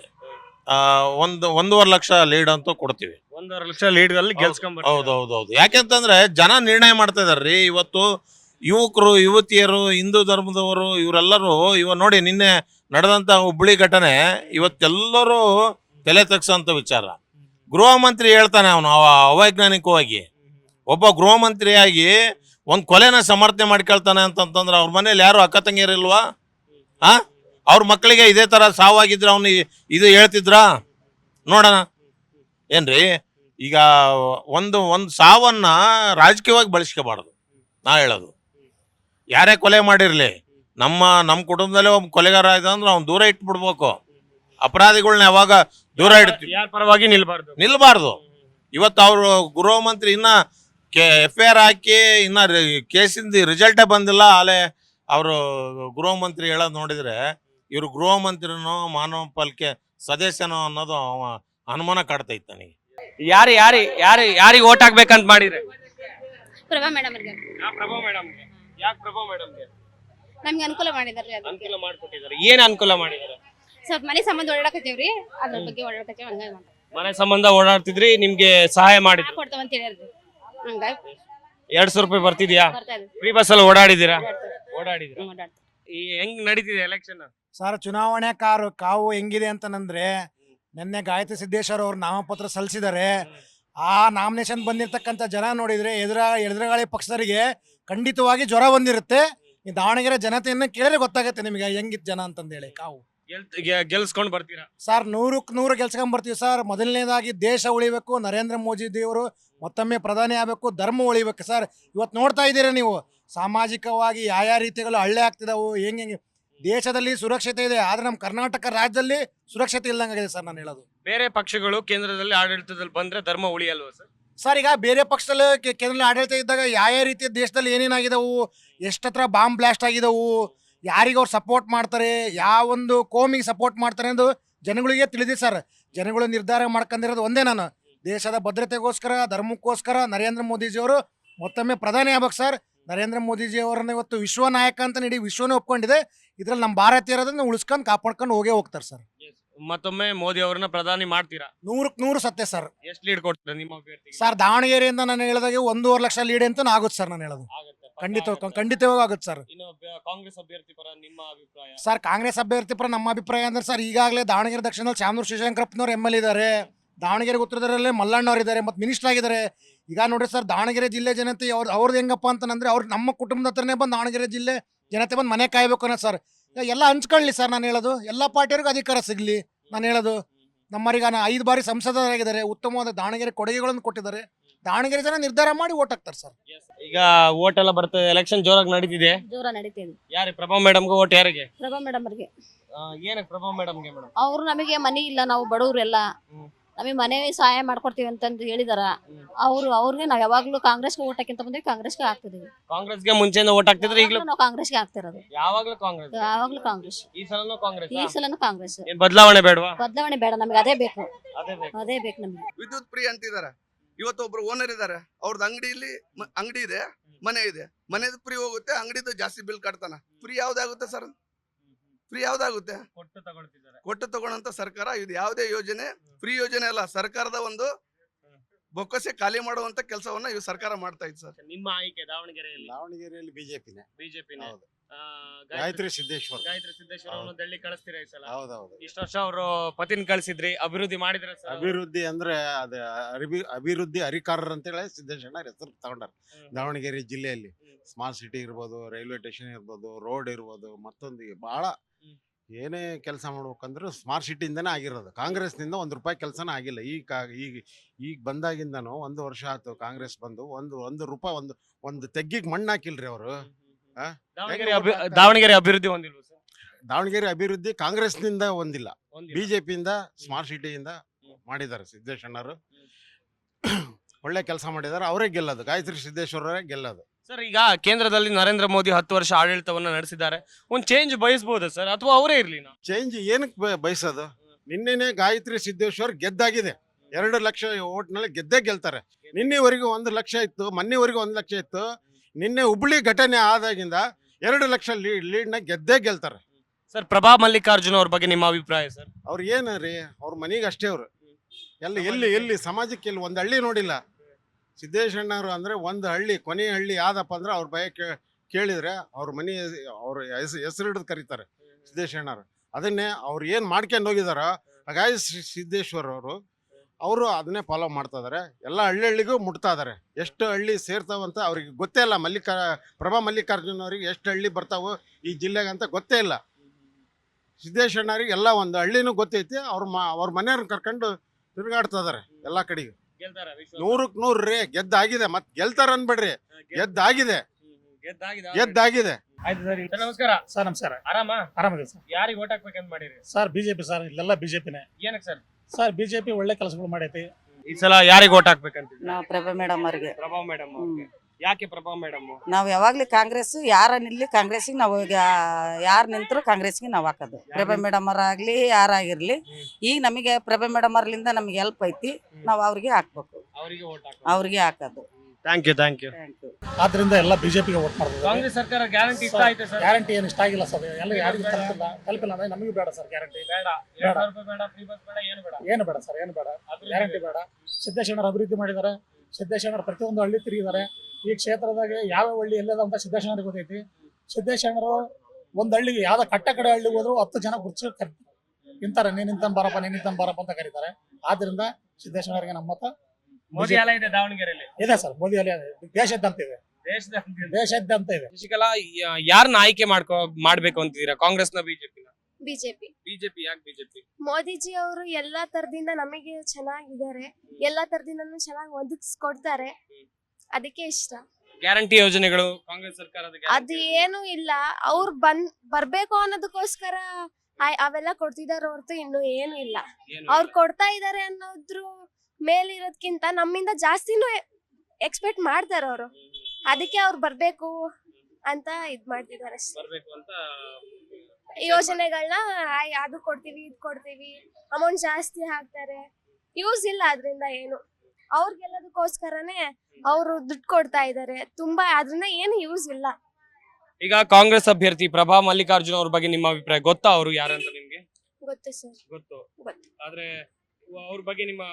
ಆ, ಒಂದು ಒಂದೂವರೆ ಲಕ್ಷ ಲೀಡ್ ಅಂತೂ ಕೊಡ್ತೀವಿ. ಒಂದೂವರೆ ಲಕ್ಷ ಲೀಡ್ ಅಲ್ಲಿ ಗೆಲ್ಸ್ಕೊಂಡ್ ಹೌದು ಹೌದು ಹೌದು ಯಾಕೆಂತಂದ್ರೆ ಜನ ನಿರ್ಣಯ ಮಾಡ್ತಾ ಇದಾರ್ರಿ. ರೀ ಇವತ್ತು ಯುವಕರು ಯುವತಿಯರು ಹಿಂದೂ ಧರ್ಮದವರು ಇವರೆಲ್ಲರೂ ಇವ ನೋಡಿ ನಿನ್ನೆ ನಡೆದಂತ ಹುಬ್ಬಳ್ಳಿ ಘಟನೆ ಇವತ್ತೆಲ್ಲರೂ ತಲೆ ತಗ್ಸೋಂಥ ವಿಚಾರ. ಗೃಹ ಮಂತ್ರಿ ಹೇಳ್ತಾನೆ ಅವನು ಅವ ಅವೈಜ್ಞಾನಿಕವಾಗಿ. ಒಬ್ಬ ಗೃಹ ಮಂತ್ರಿಯಾಗಿ ಒಂದು ಕೊಲೆನ ಸಮರ್ಥನೆ ಮಾಡ್ಕೊಳ್ತಾನೆ ಅಂತಂತಂದ್ರೆ ಅವ್ರ ಮನೇಲಿ ಯಾರು ಅಕ್ಕ ತಂಗಿಯರಿಲ್ವಾ ಆ? ಅವ್ರ ಮಕ್ಕಳಿಗೆ ಇದೇ ಥರ ಸಾವಾಗಿದ್ರೆ ಅವನು ಇದು ಹೇಳ್ತಿದ್ರಾ? ನೋಡೋಣ. ಏನ್ರಿ? ಈಗ ಒಂದು ಒಂದು ಸಾವನ್ನ ರಾಜಕೀಯವಾಗಿ ಬಳಸ್ಕೋಬಾರ್ದು. ನಾ ಹೇಳೋದು. ಯಾರೇ ಕೊಲೆ ಮಾಡಿರಲಿ ನಮ್ಮ ನಮ್ಮ ಕುಟುಂಬದಲ್ಲೇ ಒಬ್ಬ ಕೊಲೆಗಾರ ಇದ್ದ ಅಂದ್ರೆ ಅವ್ನು ದೂರ ಇಟ್ಬಿಡ್ಬೇಕು. ಅಪರಾಧಿಗಳನ್ನ ಯಾವಾಗ ದೂರ ಇಡ್ತೀವಿ. ಪರವಾಗಿ ನಿಲ್ಬಾರ್ದು? ನಿಲ್ಬಾರ್ದು. ಇವತ್ತು ಅವರು ಗೃಹ ಮಂತ್ರಿ ಇನ್ನ ಕೆ ಎಫ್ ಐ ಆರ್ ಹಾಕಿ ಇನ್ನ ಕೇಸಿಂದ ರಿಸಲ್ಟೇ ಬಂದಿಲ್ಲ. ಆಲೆ ಅವರು ಗೃಹ ಮಂತ್ರಿ ಹೇಳೋದು ನೋಡಿದ್ರೆ ಇವರು ಗೃಹ ಮಂತ್ರಿನೋ ಮಾನವ ಪಾಲಿಕೆ ಸದಸ್ಯನೋ ಅನ್ನೋದು ಅವ ಅನುಮಾನ ಕಾಡ್ತೈತೆ ನನಗೆ. ಯಾರು ಯಾರು ಯಾರು ಯಾರಿಗೆ ಓಟ್ ಹಾಕ್ಬೇಕಂತ ಮಾಡಿದ್ರೆ? ಪ್ರಭಾ ಮೇಡಮ್ ಪ್ರಭಾ ಮೇಡಮ್ ಯಾಕೆ ಪ್ರಭಾ ಮೇಡಮ್ ನಮ್ಗೆ ಅನುಕೂಲ ಮಾಡಿದಾರೆ ಅನುಕೂಲ ಮಾಡ್ಕೊಟ್ಟಿದ್ದಾರೆ. ಏನ್ ಅನುಕೂಲ ಮಾಡಿದ್ದಾರೆ ಸ್ವಲ್ಪ ಮನೆ ಸಂಬಂಧ ಓಡಾಡಕತ್ತೀವ್ರಿ. ಅದ್ರ ಬಗ್ಗೆ ಓಡಾಡಕತ್ತೀವಿ ಹಂಗಾಗಿ ಮನೆ ಸಂಬಂಧ ಓಡಾಡ್ತಿದ್ರಿ ನಿಮ್ಗೆ ಸಹಾಯ ಮಾಡಿ ಕೊಡ್ತಾವಂತ ಹೇಳಿದ್ರಿ ಹಂಗಾಗಿ ಎರಡ್ ಸಾವಿರ ರೂಪಾಯಿ ಬರ್ತಿದ್ಯಾ? ಬರ್ತಾ ಇದೆ. ಫ್ರೀ ಬಸ್ ಅಲ್ಲಿ ಓಡಾಡಿದೀರಾ ಓಡಾಡಿದ್ರ ಈ ಹೆಂಗ್ ನಡೀತಿದೆ ಎಲೆಕ್ಷನ್ ಸರ್ ಚುನಾವಣೆ ಕಾರು ಕಾವು ಹೆಂಗಿದೆ ಅಂತಂದ್ರೆ ನಿನ್ನೆ ಗಾಯತ್ರಿ ಸಿದ್ದೇಶ್ವರ ಅವರು ನಾಮಪತ್ರ ಸಲ್ಲಿಸಿದ್ದಾರೆ. ಆ ನಾಮಿನೇಷನ್ ಬಂದಿರತಕ್ಕಂಥ ಜನ ನೋಡಿದ್ರೆ ಎದುರ ಎದುರುಗಾಳಿ ಪಕ್ಷದವರಿಗೆ ಖಂಡಿತವಾಗಿ ಜ್ವರ ಬಂದಿರುತ್ತೆ. ಈ ದಾವಣಗೆರೆ ಜನತೆಯನ್ನ ಕೇಳಿದ್ರೆ ಗೊತ್ತಾಗುತ್ತೆ ನಿಮಗೆ ಹೆಂಗಿತ್ತು ಜನ ಅಂತಂದೇಳಿ ಕಾವು. ಗೆಲ್ಸ್ಕೊಂಡ್ ಬರ್ತೀರಾ? ಸರ್ ನೂರಕ್ಕೆ ನೂರು ಗೆಲ್ಸ್ಕೊಂಡ್ ಬರ್ತೀವಿ ಸರ್. ಮೊದಲನೇದಾಗಿ ದೇಶ ಉಳಿಬೇಕು. ನರೇಂದ್ರ ಮೋದಿ ದೇವರು ಮತ್ತೊಮ್ಮೆ ಪ್ರಧಾನಿ ಆಗಬೇಕು ಧರ್ಮ ಉಳಿಬೇಕು. ಸರ್ ಇವತ್ತು ನೋಡ್ತಾ ಇದ್ದೀರಾ ನೀವು? ಸಾಮಾಜಿಕವಾಗಿ ಯಾವ ಯಾವ ರೀತಿಗಳು ಹಳ್ಳೆ ಆಗ್ತಿದ್ದಾವೆ ಹೆಂಗೆ ಹೆಂಗೆ? ದೇಶದಲ್ಲಿ ಸುರಕ್ಷತೆ ಇದೆ ಆದರೆ ನಮ್ಮ ಕರ್ನಾಟಕ ರಾಜ್ಯದಲ್ಲಿ ಸುರಕ್ಷತೆ ಇಲ್ದಂಗಾಗಿದೆ ಸರ್ ನಾನು ಹೇಳೋದು. ಬೇರೆ ಪಕ್ಷಗಳು ಕೇಂದ್ರದಲ್ಲಿ ಆಡಳಿತದಲ್ಲಿ ಬಂದ್ರೆ ಧರ್ಮ ಉಳಿಯಲ್ವಾ ಸರ್? ಸರ್ ಈಗ ಬೇರೆ ಪಕ್ಷದಲ್ಲಿ ಕೇ- ಕೇಂದ್ರದಲ್ಲಿ ಆಡಳಿತ ಇದ್ದಾಗ ಯಾವ ಯಾವ ರೀತಿಯ ದೇಶದಲ್ಲಿ ಏನೇನಾಗಿದಾವು? ಎಷ್ಟತ್ರ ಬಾಂಬ್ ಬ್ಲಾಸ್ಟ್ ಆಗಿದವು? ಯಾರಿಗೆ ಅವ್ರು ಸಪೋರ್ಟ್ ಮಾಡ್ತಾರೆ? ಯಾವೊಂದು ಕೋಮಿಗೆ ಸಪೋರ್ಟ್ ಮಾಡ್ತಾರೆ ಎಂದು ಜನಗಳಿಗೆ ತಿಳಿದಿದೆ ಸರ್. ಜನಗಳು ನಿರ್ಧಾರ ಮಾಡ್ಕೊಂಡಿರೋದು ಒಂದೇ ನಾನು. ದೇಶದ ಭದ್ರತೆಗೋಸ್ಕರ ಧರ್ಮಕ್ಕೋಸ್ಕರ ನರೇಂದ್ರ ಮೋದಿಜಿಯವರು ಮತ್ತೊಮ್ಮೆ ಪ್ರಧಾನಿ ಆಗ್ಬೇಕು ಸರ್. ನರೇಂದ್ರ ಮೋದಿಜಿ ಅವರನ್ನ ಇವತ್ತು ವಿಶ್ವ ನಾಯಕ ಅಂತ ಇಡೀ ವಿಶ್ವನೇ ಒಪ್ಕೊಂಡಿದೆ. ಇದ್ರಲ್ಲಿ ನಮ್ಮ ಭಾರತೀಯರದನ್ನ ಉಳಿಸ್ಕೊಂಡು ಕಾಪಾಡ್ಕೊಂಡು ಹೋಗೇ ಹೋಗ್ತಾರೆ ಸರ್. ಮತ್ತೊಮ್ಮೆ ಮೋದಿ ಅವರನ್ನ ಪ್ರಧಾನಿ ಮಾಡ್ತೀರಾ? ನೂರಕ್ಕೆ ನೂರು ಸತ್ಯ ಸರ್. ಎಷ್ಟು ಲೀಡ್ ಕೊಡ್ತೀರಾ ನಿಮ್ಮ ಅಭ್ಯರ್ಥಿಗೆ? ಸರ್ ದಾವಣಗೆರೆಯಿಂದ ನಾನು ಹೇಳಿದಾಗೆ ಒಂದೂವರೆ ಲಕ್ಷ ಲೀಡ್ ಅಂತ ಆಗುತ್ತೆ ಸರ್ ನಾನು ಹೇಳೋದು. ಆಗುತ್ತೆ. ಖಂಡಿತ ಖಂಡಿತವಾಗಿ ಆಗುತ್ತೆ ಸರ್. ಇನ್ನು ಬ- ಕಾಂಗ್ರೆಸ್ ಅಭ್ಯರ್ಥಿ ಪರ ನಿಮ್ಮ ಅಭಿಪ್ರಾಯ? ಸರ್ ಕಾಂಗ್ರೆಸ್ ಅಭ್ಯರ್ಥಿ ಪರ ನಮ್ಮ ಅಭಿಪ್ರಾಯ ಅಂದ್ರೆ ಸರ್ ಈಗಾಗಲೇ ದಾವಣಗೆರೆ ದಕ್ಷಿಣದಲ್ಲಿ ಚಾಮೂರ್ ಶಿವಶಂಕರಪ್ಪನವ್ರು ಎಂ ಎಲ್ ಇದ್ದಾರೆ ದಾವಣಗೆರೆ ಉತ್ತರದಲ್ಲೇ ಮಲ್ಲಣ್ಣವ್ರು ಇದ್ದಾರೆ ಮತ್ತು ಮಿನಿಸ್ಟರ್ ಆಗಿದ್ದಾರೆ. ಈಗ ನೋಡಿ ಸರ್ ದಾವಣಗೆರೆ ಜಿಲ್ಲೆ ಜನತೆ ಅವ್ರು ಅವ್ರದ್ದು ಹೆಂಗಪ್ಪ ಅಂತಂದ್ರೆ ಅವ್ರು ನಮ್ಮ ಕುಟುಂಬದ ಹತ್ರನೇ ಬಂದು ದಾವಣಗೆರೆ ಜಿಲ್ಲೆ ಜನತೆ ಬಂದು ಮನೆ ಕಾಯ್ಬೇಕು ಅನ್ನೋ ಸರ್ ಎಲ್ಲ ಹಂಚ್ಕೊಳ್ಳಿ ಸರ್ ನಾನು ಹೇಳೋದು. ಎಲ್ಲ ಪಾರ್ಟಿಯವ್ರಿಗೂ ಅಧಿಕಾರ ಸಿಗಲಿ ನಾನು ಹೇಳೋದು. ನಮ್ಮರಿಗ ನಾ ಐದು ಬಾರಿ ಸಂಸದರಾಗಿದ್ದಾರೆ ಉತ್ತಮವಾದ ದಾವಣಗೆರೆ ಕೊಡುಗೆಗಳನ್ನು ಕೊಟ್ಟಿದ್ದಾರೆ. ದಾವಣಗೆರೆ ಜನ ನಿರ್ಧಾರ ಮಾಡಿ ಓಟ್ ಹಾಕ್ತಾರೆ ಸರ್ ಈಗ ಓಟ್ ಎಲ್ಲ ಬರ್ತದೆ ಎಲೆಕ್ಷನ್ ಜೋರಾಗಿ ನಡೀತಿದೆ. ಜೋರ ನಡೀತಿದೆ. ಯಾರಿ ಪ್ರಭಾ ಮೇಡಮ್ಗೆ ಓಟ್ ಯಾರಿಗೆ? ಪ್ರಭಾ ಮೇಡಮ್ ಅವ್ರಿಗೆ. ಆ, ಏನಕ್ಕೆ ಪ್ರಭಾ ಮೇಡಮ್ಗೆ ಮೇಡಮ್ ಅವರು ನಮಗೆ ಮನೆ ಇಲ್ಲ ನಾವು ಬಡವ್ರೆಲ್ಲ. ನಮಗೆ ಮನೆ ಸಹಾಯ ಮಾಡ್ಕೊಡ್ತೀವಿ ಅಂತಂದು ಹೇಳಿದಾರ. ಅವರು ಅವ್ರಿಗೆ ನಾವು ಯಾವಾಗ್ಲೂ ಕಾಂಗ್ರೆಸ್ಗೆ ಓಟ್ ಹಾಕಿಂತ ಬಂದ್ರೆ ಕಾಂಗ್ರೆಸ್ಗೆ ಹಾಕ್ತಿದೀವಿ. ಕಾಂಗ್ರೆಸ್ಗೆ ಮುಂಚೆಯಿಂದ ಓಟ್ ಹಾಕ್ತಿದ್ರೆ ಈಗಲೂ? ನಾವು ಕಾಂಗ್ರೆಸ್ಗೆ ಹಾಕ್ತಿರೋದು. ಯಾವಾಗ್ಲೂ ಕಾಂಗ್ರೆಸ್? ಯಾವಾಗ್ಲೂ ಕಾಂಗ್ರೆಸ್. ಈ ಸಲನೂ ಕಾಂಗ್ರೆಸ್ ಈ ಸಲನು ಕಾಂಗ್ರೆಸ್. ಏನ್ ಬದಲಾವಣೆ ಬೇಡವಾ? ಬದಲಾವಣೆ ಬೇಡ ನಮ್ಗೆ ಅದೇ ಬೇಕು. ಅದೇ ಬೇಕು. ಅದೇ ಬೇಕು ನಮಗೆ. ವಿದ್ಯುತ್ ಫ್ರೀ ಅಂತಿದ್ದಾರೆ ಇವತ್ತು ಒಬ್ರು ಓನರ್ ಇದ್ದಾರೆ ಅವ್ರದ್ದು ಅಂಗಡಿಯಲ್ಲಿ ಅಂಗಡಿ ಇದೆ ಮನೆ ಇದೆ. ಮನೆದು ಫ್ರೀ ಹೋಗುತ್ತೆ ಅಂಗಡಿದು ಜಾಸ್ತಿ ಬಿಲ್ ಕಟ್ತಾನ. ಫ್ರೀ ಯಾವ್ದಾಗುತ್ತೆ ಸರ್ ಫ್ರೀ ಯಾವ್ದಾಗುತ್ತೆ? ಕೊಟ್ಟು ತಗೊಳ್ತಿದ್ದಾರೆ. ಕೊಟ್ಟು ತಗೊಳ್ಳೋಂಥ ಸರ್ಕಾರ ಇದು ಯಾವುದೇ ಯೋಜನೆ ಫ್ರೀ ಯೋಜನೆ ಅಲ್ಲ ಸರ್ಕಾರದ ಒಂದು ಬೊಕ್ಕಸೆ ಖಾಲಿ ಮಾಡುವಂತ ಕೆಲಸವನ್ನ ಇವ್ ಸರ್ಕಾರ ಮಾಡ್ತಾ ಇತ್ತು ಸರ್. ನಿಮ್ಮ ಆಯ್ಕೆ ದಾವಣಗೆರೆಯಲ್ಲಿ? ದಾವಣಗೆರೆಯಲ್ಲಿ ಬಿಜೆಪಿನೇ. ಬಿಜೆಪಿನೇ. ಹೌದು. ಗಾಯತ್ರಿ ಸಿದ್ದೇಶ್ವರ್. ಗಾಯತ್ರಿ ಸಿದ್ದೇಶ್ವರ ಅವ್ರನ್ನ ದಳ್ಳಿ ಕಳಿಸ್ತೀರಾ ಈ ಸಲ? ಹೌದೌದು. ಇಷ್ಟು ವರ್ಷ ಅವರು ಪತಿನ ಕಳಿಸಿದ್ರಿ ಅಭಿವೃದ್ಧಿ ಮಾಡಿದ್ರ ಸರ್ ಅಭಿವೃದ್ಧಿ ಅಂದ್ರೆ ಅದ ಅರಿಬಿ ಅಭಿವೃದ್ಧಿ ಅಂತ ಅಂತೇಳಿ ಸಿದ್ದೇಶ್ವರ ಹೆಸರು ತಗೊಂಡಾರ. ದಾವಣಗೆರೆ ಜಿಲ್ಲೆಯಲ್ಲಿ. ಸ್ಮಾರ್ಟ್ ಸಿಟಿ ಇರ್ಬೋದು ರೈಲ್ವೆ ಸ್ಟೇಷನ್ ಇರ್ಬೋದು ರೋಡ್ ಇರ್ಬೋದು ಮತ್ತೊಂದು ಬಹಳ ಏನೇ ಕೆಲಸ ಮಾಡ್ಬೇಕಂದ್ರೆ ಸ್ಮಾರ್ಟ್ ಸಿಟಿಯಿಂದನೇ ಆಗಿರೋದು. ಕಾಂಗ್ರೆಸ್ನಿಂದ ಒಂದು ರೂಪಾಯಿ ಕೆಲಸನೇ ಆಗಿಲ್ಲ. ಈ ಕಾ- ಈಗ ಈಗ ಬಂದಾಗಿಂದನೂ ಒಂದು ವರ್ಷ ಆಯ್ತು ಕಾಂಗ್ರೆಸ್ ಬಂದು ಒಂದು ಒಂದು ರೂಪಾಯಿ ಒಂದು ಒಂದು ತೆಗ್ಗಿಗೆ ಮಣ್ಣು ಹಾಕಿಲ್ರಿ ಅವರು ದಾವಣಗೆರೆ ಅಭಿ ದಾವಣಗೆರೆ ಅಭಿವೃದ್ಧಿ ಹೊಂದಿಲ್ವ ಸರ್? ದಾವಣಗೆರೆ ಅಭಿವೃದ್ಧಿ ಕಾಂಗ್ರೆಸ್ನಿಂದ ಒಂದಿಲ್ಲ ಹೊಂದಿಲ್ಲ. ಬಿಜೆಪಿಯಿಂದ ಸ್ಮಾರ್ಟ್ ಸಿಟಿಯಿಂದ ಮಾಡಿದ್ದಾರೆ ಸಿದ್ದೇಶಣ್ಣರು ಒಳ್ಳೆ ಕೆಲಸ ಮಾಡಿದ್ದಾರೆ. ಅವರೇ ಗೆಲ್ಲೋದು. ಗಾಯತ್ರಿ ಸಿದ್ದೇಶ್ವರರೇ ಗೆಲ್ಲೋದು. ಸರ್ ಈಗ ಕೇಂದ್ರದಲ್ಲಿ ನರೇಂದ್ರ ಮೋದಿ ಹತ್ತು ವರ್ಷ ಆಡಳಿತವನ್ನ ನಡೆಸಿದ್ದಾರೆ. ಒಂದು ಚೇಂಜ್ ಬಯಸಬಹುದು ಸರ್? ಅಥವಾ ಅವರೇ ಇರ್ಲಿ ನಾ ಚೇಂಜ್ ಏನಕ್ಕೆ ಬ- ಬಯಸೋದು? ನಿನ್ನೆನೆ ಗಾಯತ್ರಿ ಸಿದ್ದೇಶ್ವರ್ ಗೆದ್ದಾಗಿದೆ. ಎರಡು ಲಕ್ಷ ಓಟ್ನಲ್ಲಿ ಗೆದ್ದೇ ಗೆಲ್ತಾರೆ. ನಿನ್ನೆವರೆಗೂ ಒಂದು ಲಕ್ಷ ಇತ್ತು ಮೊನ್ನೆವರೆಗೂ ಒಂದು ಲಕ್ಷ ಇತ್ತು. ನಿನ್ನೆ ಹುಬ್ಳಿ ಘಟನೆ ಆದಾಗಿಂದ ಎರಡು ಲಕ್ಷ ಲೀಡ್ ಲೀಡ್ನ ಗೆದ್ದೇ ಗೆಲ್ತಾರೆ. ಸರ್ ಪ್ರಭಾ ಮಲ್ಲಿಕಾರ್ಜುನ ಅವ್ರ ಬಗ್ಗೆ ನಿಮ್ಮ ಅಭಿಪ್ರಾಯ ಸರ್? ಅವ್ರು ಏನು ರೀ ಅವ್ರ ಮನೆಗೆ ಅಷ್ಟೇ ಅವರು. ಎಲ್ಲಿ ಎಲ್ಲಿ ಎಲ್ಲಿ ಸಮಾಜಕ್ಕೆ ಎಲ್ಲಿ ಒಂದು ಹಳ್ಳಿ ನೋಡಿಲ್ಲ. ಸಿದ್ದೇಶಣ್ಣವರು ಅಂದರೆ ಒಂದು ಹಳ್ಳಿ ಕೊನೆ ಹಳ್ಳಿ ಯಾವ್ದಪ್ಪ ಅಂದ್ರೆ ಅವ್ರ ಭಯ ಕೇಳಿದ್ರೆ ಅವ್ರ ಮನೆ ಅವ್ರ ಹೆಸರು ಹೆಸರು ಹಿಡಿದು ಕರೀತಾರೆ ಸಿದ್ದೇಶಣ್ಣರು ಅದನ್ನೇ ಅವ್ರು ಏನು ಮಾಡ್ಕೊಂಡು ಹೋಗಿದಾರೋ ಹಾಗಾಗಿ ಸಿದ್ದೇಶ್ವರ್ ಅವರು ಅವರು ಅದನ್ನೇ ಫಾಲೋ ಮಾಡ್ತಾ ಇದ್ದಾರೆ ಎಲ್ಲ ಹಳ್ಳಿ ಹಳ್ಳಿಗೂ ಮುಟ್ತಾ ಇದ್ದಾರೆ ಎಷ್ಟು ಹಳ್ಳಿ ಸೇರ್ತಾವಂತ ಅವ್ರಿಗೆ ಗೊತ್ತೇ ಇಲ್ಲ. ಮಲ್ಲಿಕ ಪ್ರಭಾ ಮಲ್ಲಿಕಾರ್ಜುನ್ ಅವ್ರಿಗೆ ಎಷ್ಟು ಹಳ್ಳಿ ಬರ್ತಾವೋ ಈ ಜಿಲ್ಲೆಗೆ ಅಂತ ಗೊತ್ತೇ ಇಲ್ಲ. ಸಿದ್ದೇಶಣ್ಣವ್ರಿಗೆ ಎಲ್ಲ ಒಂದು ಹಳ್ಳಿನೂ ಗೊತ್ತೈತಿ. ಅವ್ರ ಮ ಅವ್ರ ಮನೆಯವ್ರನ್ನ ಕರ್ಕೊಂಡು ತಿರುಗಾಡ್ತಾ ಇದಾರೆ ಎಲ್ಲ ಕಡೆಗೆ. ನೂರಕ್ಕೆ ನೂರು ರೀ ಗೆದ್ದಾಗಿದೆ. ಮತ್ತೆ ಗೆಲ್ತಾರ ಅನ್ಬೇಡ್ರಿ. ಗೆದ್ದಾಗಿದೆ. ಗೆದ್ದಾಗಿದೆ. ಆಯ್ತು ಸರ್ ಸರ್ ನಮಸ್ಕಾರ. ಸರ್ ನಮಸ್ಕಾರ. ಆರಾಮ? ಆರಾಮದೆ ಸರ್. ಯಾರಿಗೆ ಓಟ್ ಹಾಕ್ಬೇಕಂತ ಮಾಡಿರಿ? ಸರ್ ಬಿಜೆಪಿ ಸರ್ ಇಲ್ಲೆಲ್ಲ ಬಿಜೆಪಿನೇ. ಏನಕ್ಕೆ ಸರ್? ಸರ್ ಬಿಜೆಪಿ ಒಳ್ಳೆ ಕೆಲಸಗಳು ಮಾಡೈತಿ. ಈ ಸಲ ಯಾರಿಗೆ ಓಟ್ ಹಾಕ್ಬೇಕಂತ ನಾವು ಪ್ರಭಾ ಮೇಡಮ್ ಅವ್ರಿಗೆ. ಪ್ರಭಾ ಮೇಡಮ್ ಯಾಕೆ ಪ್ರಭಾ ಮೇಡಮ್ ನಾವು ಯಾವಾಗ್ಲೂ ಕಾಂಗ್ರೆಸ್ ಯಾರ ನಿಲ್ಲಿ ಕಾಂಗ್ರೆಸ್ಸಿಗೆ ನಾವು ಈಗ ಯಾರು ನಿಂತರು ಕಾಂಗ್ರೆಸ್ಗೆ ನಾವು ಹಾಕೋದು. ಪ್ರಭಾ ಮೇಡಮ್ ಅವರಾಗ್ಲಿ ಯಾರಾಗಿರ್ಲಿ ಈಗ ನಮಗೆ ಪ್ರಭಾ ಮೇಡಮ್ ಅವ್ರಲಿಂದ ನಮ್ಗೆ ಹೆಲ್ಪ್ ಐತಿ ನಾವು ಅವ್ರಿಗೆ ಹಾಕ್ಬೇಕು. ಅವ್ರಿಗೆ ಹಾಕೋದು. ಥ್ಯಾಂಕ್ ಯು ಥ್ಯಾಂಕ್ ಯು ಆದ್ರಿಂದ ಎಲ್ಲ ಬಿಜೆಪಿಗೆ ವೋಟ್ ಮಾಡ್ಬೋದು ಕಾಂಗ್ರೆಸ್ ಸರ್ಕಾರ ಗ್ಯಾರಂಟಿ ಇಷ್ಟ ಆಯ್ತು ಸರ್? ಗ್ಯಾರಂಟಿ ಏನು ಇಷ್ಟ ಆಗಿಲ್ಲ ಸರ್ ಎಲ್ಲ ಯಾರಿಗೂ ತಲುಪಿಲ್ಲ. ತಲುಪಿಲ್ಲ ಅಂದ್ರೆ ನಮಗೂ ಬೇಡ ಸರ್ ಗ್ಯಾರಂಟಿ ಬೇಡ. ಎರಡ್ ಸಾವಿರ ರೂಪಾಯಿ ಬೇಡ ಫ್ರೀ ಬಸ್ ಬೇಡ ಏನು ಬೇಡ. ಏನು ಬೇಡ ಸರ್ ಏನು ಬೇಡ. ಗ್ಯಾರಂಟಿ ಬೇಡ. ಸಿದ್ದೇಶ್ವರ ಅಭಿವೃದ್ಧಿ ಮಾಡಿದ್ದಾರೆ. ಸಿದ್ದೇಶ್ವರ ಪ್ರತಿಯೊಂದು ಹಳ್ಳಿ ತಿರುಗಿದ್ದಾರೆ. ಈ ಕ್ಷೇತ್ರದಾಗ ಯಾವ ಹಳ್ಳಿ ಎಲ್ಲದ ಅಂತ ಸಿದ್ದೇಶ್ವರ ಗೊತ್ತೈತಿ. ಸಿದ್ದೇಶ್ವರರು ಒಂದು ಹಳ್ಳಿಗೆ ಯಾವ್ದೋ ಕಟ್ಟ ಕಡೆ ಹಳ್ಳಿಗೆ ಹೋದ್ರು ಹತ್ತು ಜನ ಗುರ್ಚಿ ಕರಿತಾರೆ. ನಿಂತಾರೆ ನೀನ್ ಬರಪ್ಪ ಬಾರಪ್ಪ ನೀನ್ ನಿಂತನ್ ಬಾರಪ್ಪ ಅಂತ ಕರೀತಾರೆ. ಆದ್ರಿಂದ ಸಿದ್ದೇಶ್ವರರಿಗೆ ನಮ್ಮ ಮತ ಮೋದಿ ಅಲ್ಲ ಇದೆ ದಾವಣಗೆರೆಯಲ್ಲಿ. ಇದೆ ಸರ್ ಮೋದಿ ಇದೆ. ದೇಶದ ಇದೆ. ಶಶಿಕಲ ಯಾರನ್ನ ಆಯ್ಕೆ ಮಾಡ್ಕೋ ಮಾಡ್ಬೇಕು ಅಂತಿದ್ದೀರಾ? ಕಾಂಗ್ರೆಸ್ನ ಬಿಜೆಪಿ. ಬಿಜೆಪಿ ಯಾಕೆ ಬಿಜೆಪಿ? ಮೋದಿಜಿ ಅವರು ಎಲ್ಲಾ ತರದಿಂದ ನಮಗೆ ಚೆನ್ನಾಗಿದ್ದಾರೆ. ಎಲ್ಲಾ ತರದಿಂದ ಚೆನ್ನಾಗಿ ಒದಗಿಸ್ಕೊಡ್ತಾರೆ. ಅದಕ್ಕೆ ಇಷ್ಟ. ಗ್ಯಾರಂಟಿ ಯೋಜನೆಗಳು ಕಾಂಗ್ರೆಸ್ ಸರ್ಕಾರದ ಅದು ಏನು ಇಲ್ಲ. ಅವ್ರು ಬಂದ್ ಬರ್ಬೇಕು ಅನ್ನೋದಕ್ಕೋಸ್ಕರ ಅವೆಲ್ಲ ಕೊಡ್ತಿದಾರ ಹೊರತು ಇನ್ನು ಏನು ಇಲ್ಲ. ಅವ್ರು ಕೊಡ್ತಾ ಇದಾರೆ ಅನ್ನೋದ್ರ ಮೇಲಿರೋದ್ಕಿಂತ ನಮ್ಮಿಂದ ಜಾಸ್ತಿನೂ ಎಕ್ಸ್ಪೆಕ್ಟ್ ಮಾಡ್ತಾರ ಅವರು. ಅದಕ್ಕೆ ಅವ್ರು ಬರ್ಬೇಕು ಅಂತ ಇದ್ ಮಾಡ್ತಿದ್ದಾರೆ ಅಷ್ಟೇ. ಬರ್ಬೇಕು ಅಂತ ಯೋಜನೆಗಳನ್ನ ಅದು ಕೊಡ್ತೀವಿ ಇದು ಕೊಡ್ತೀವಿ ಅಮೌಂಟ್ ಜಾಸ್ತಿ ಹಾಕ್ತಾರೆ. ಯೂಸ್ ಇಲ್ಲ ಅದರಿಂದ ಏನು. ಅವ್ರಿಗೆಲ್ಲದಕ್ಕೋಸ್ಕರನೇ ಅವರು ದುಡ್ಡು ಕೊಡ್ತಾ ಇದ್ದಾರೆ ತುಂಬಾ ಅದರಿಂದ ಏನು ಯೂಸ್ ಇಲ್ಲ. ಈಗ ಕಾಂಗ್ರೆಸ್ ಅಭ್ಯರ್ಥಿ ಪ್ರಭಾ ಮಲ್ಲಿಕಾರ್ಜುನ ಅವ್ರ ಬಗ್ಗೆ ನಿಮ್ಮ ಅಭಿಪ್ರಾಯ ಗೊತ್ತಾ ಅವರು ಯಾರಂತ ನಿಮ್ಗೆ? ಗೊತ್ತು ಸರ್. ಗೊತ್ತು. ಆದ್ರೆ ಅವ್ರ ಬಗ್ಗೆ ನಿಮ್ಮ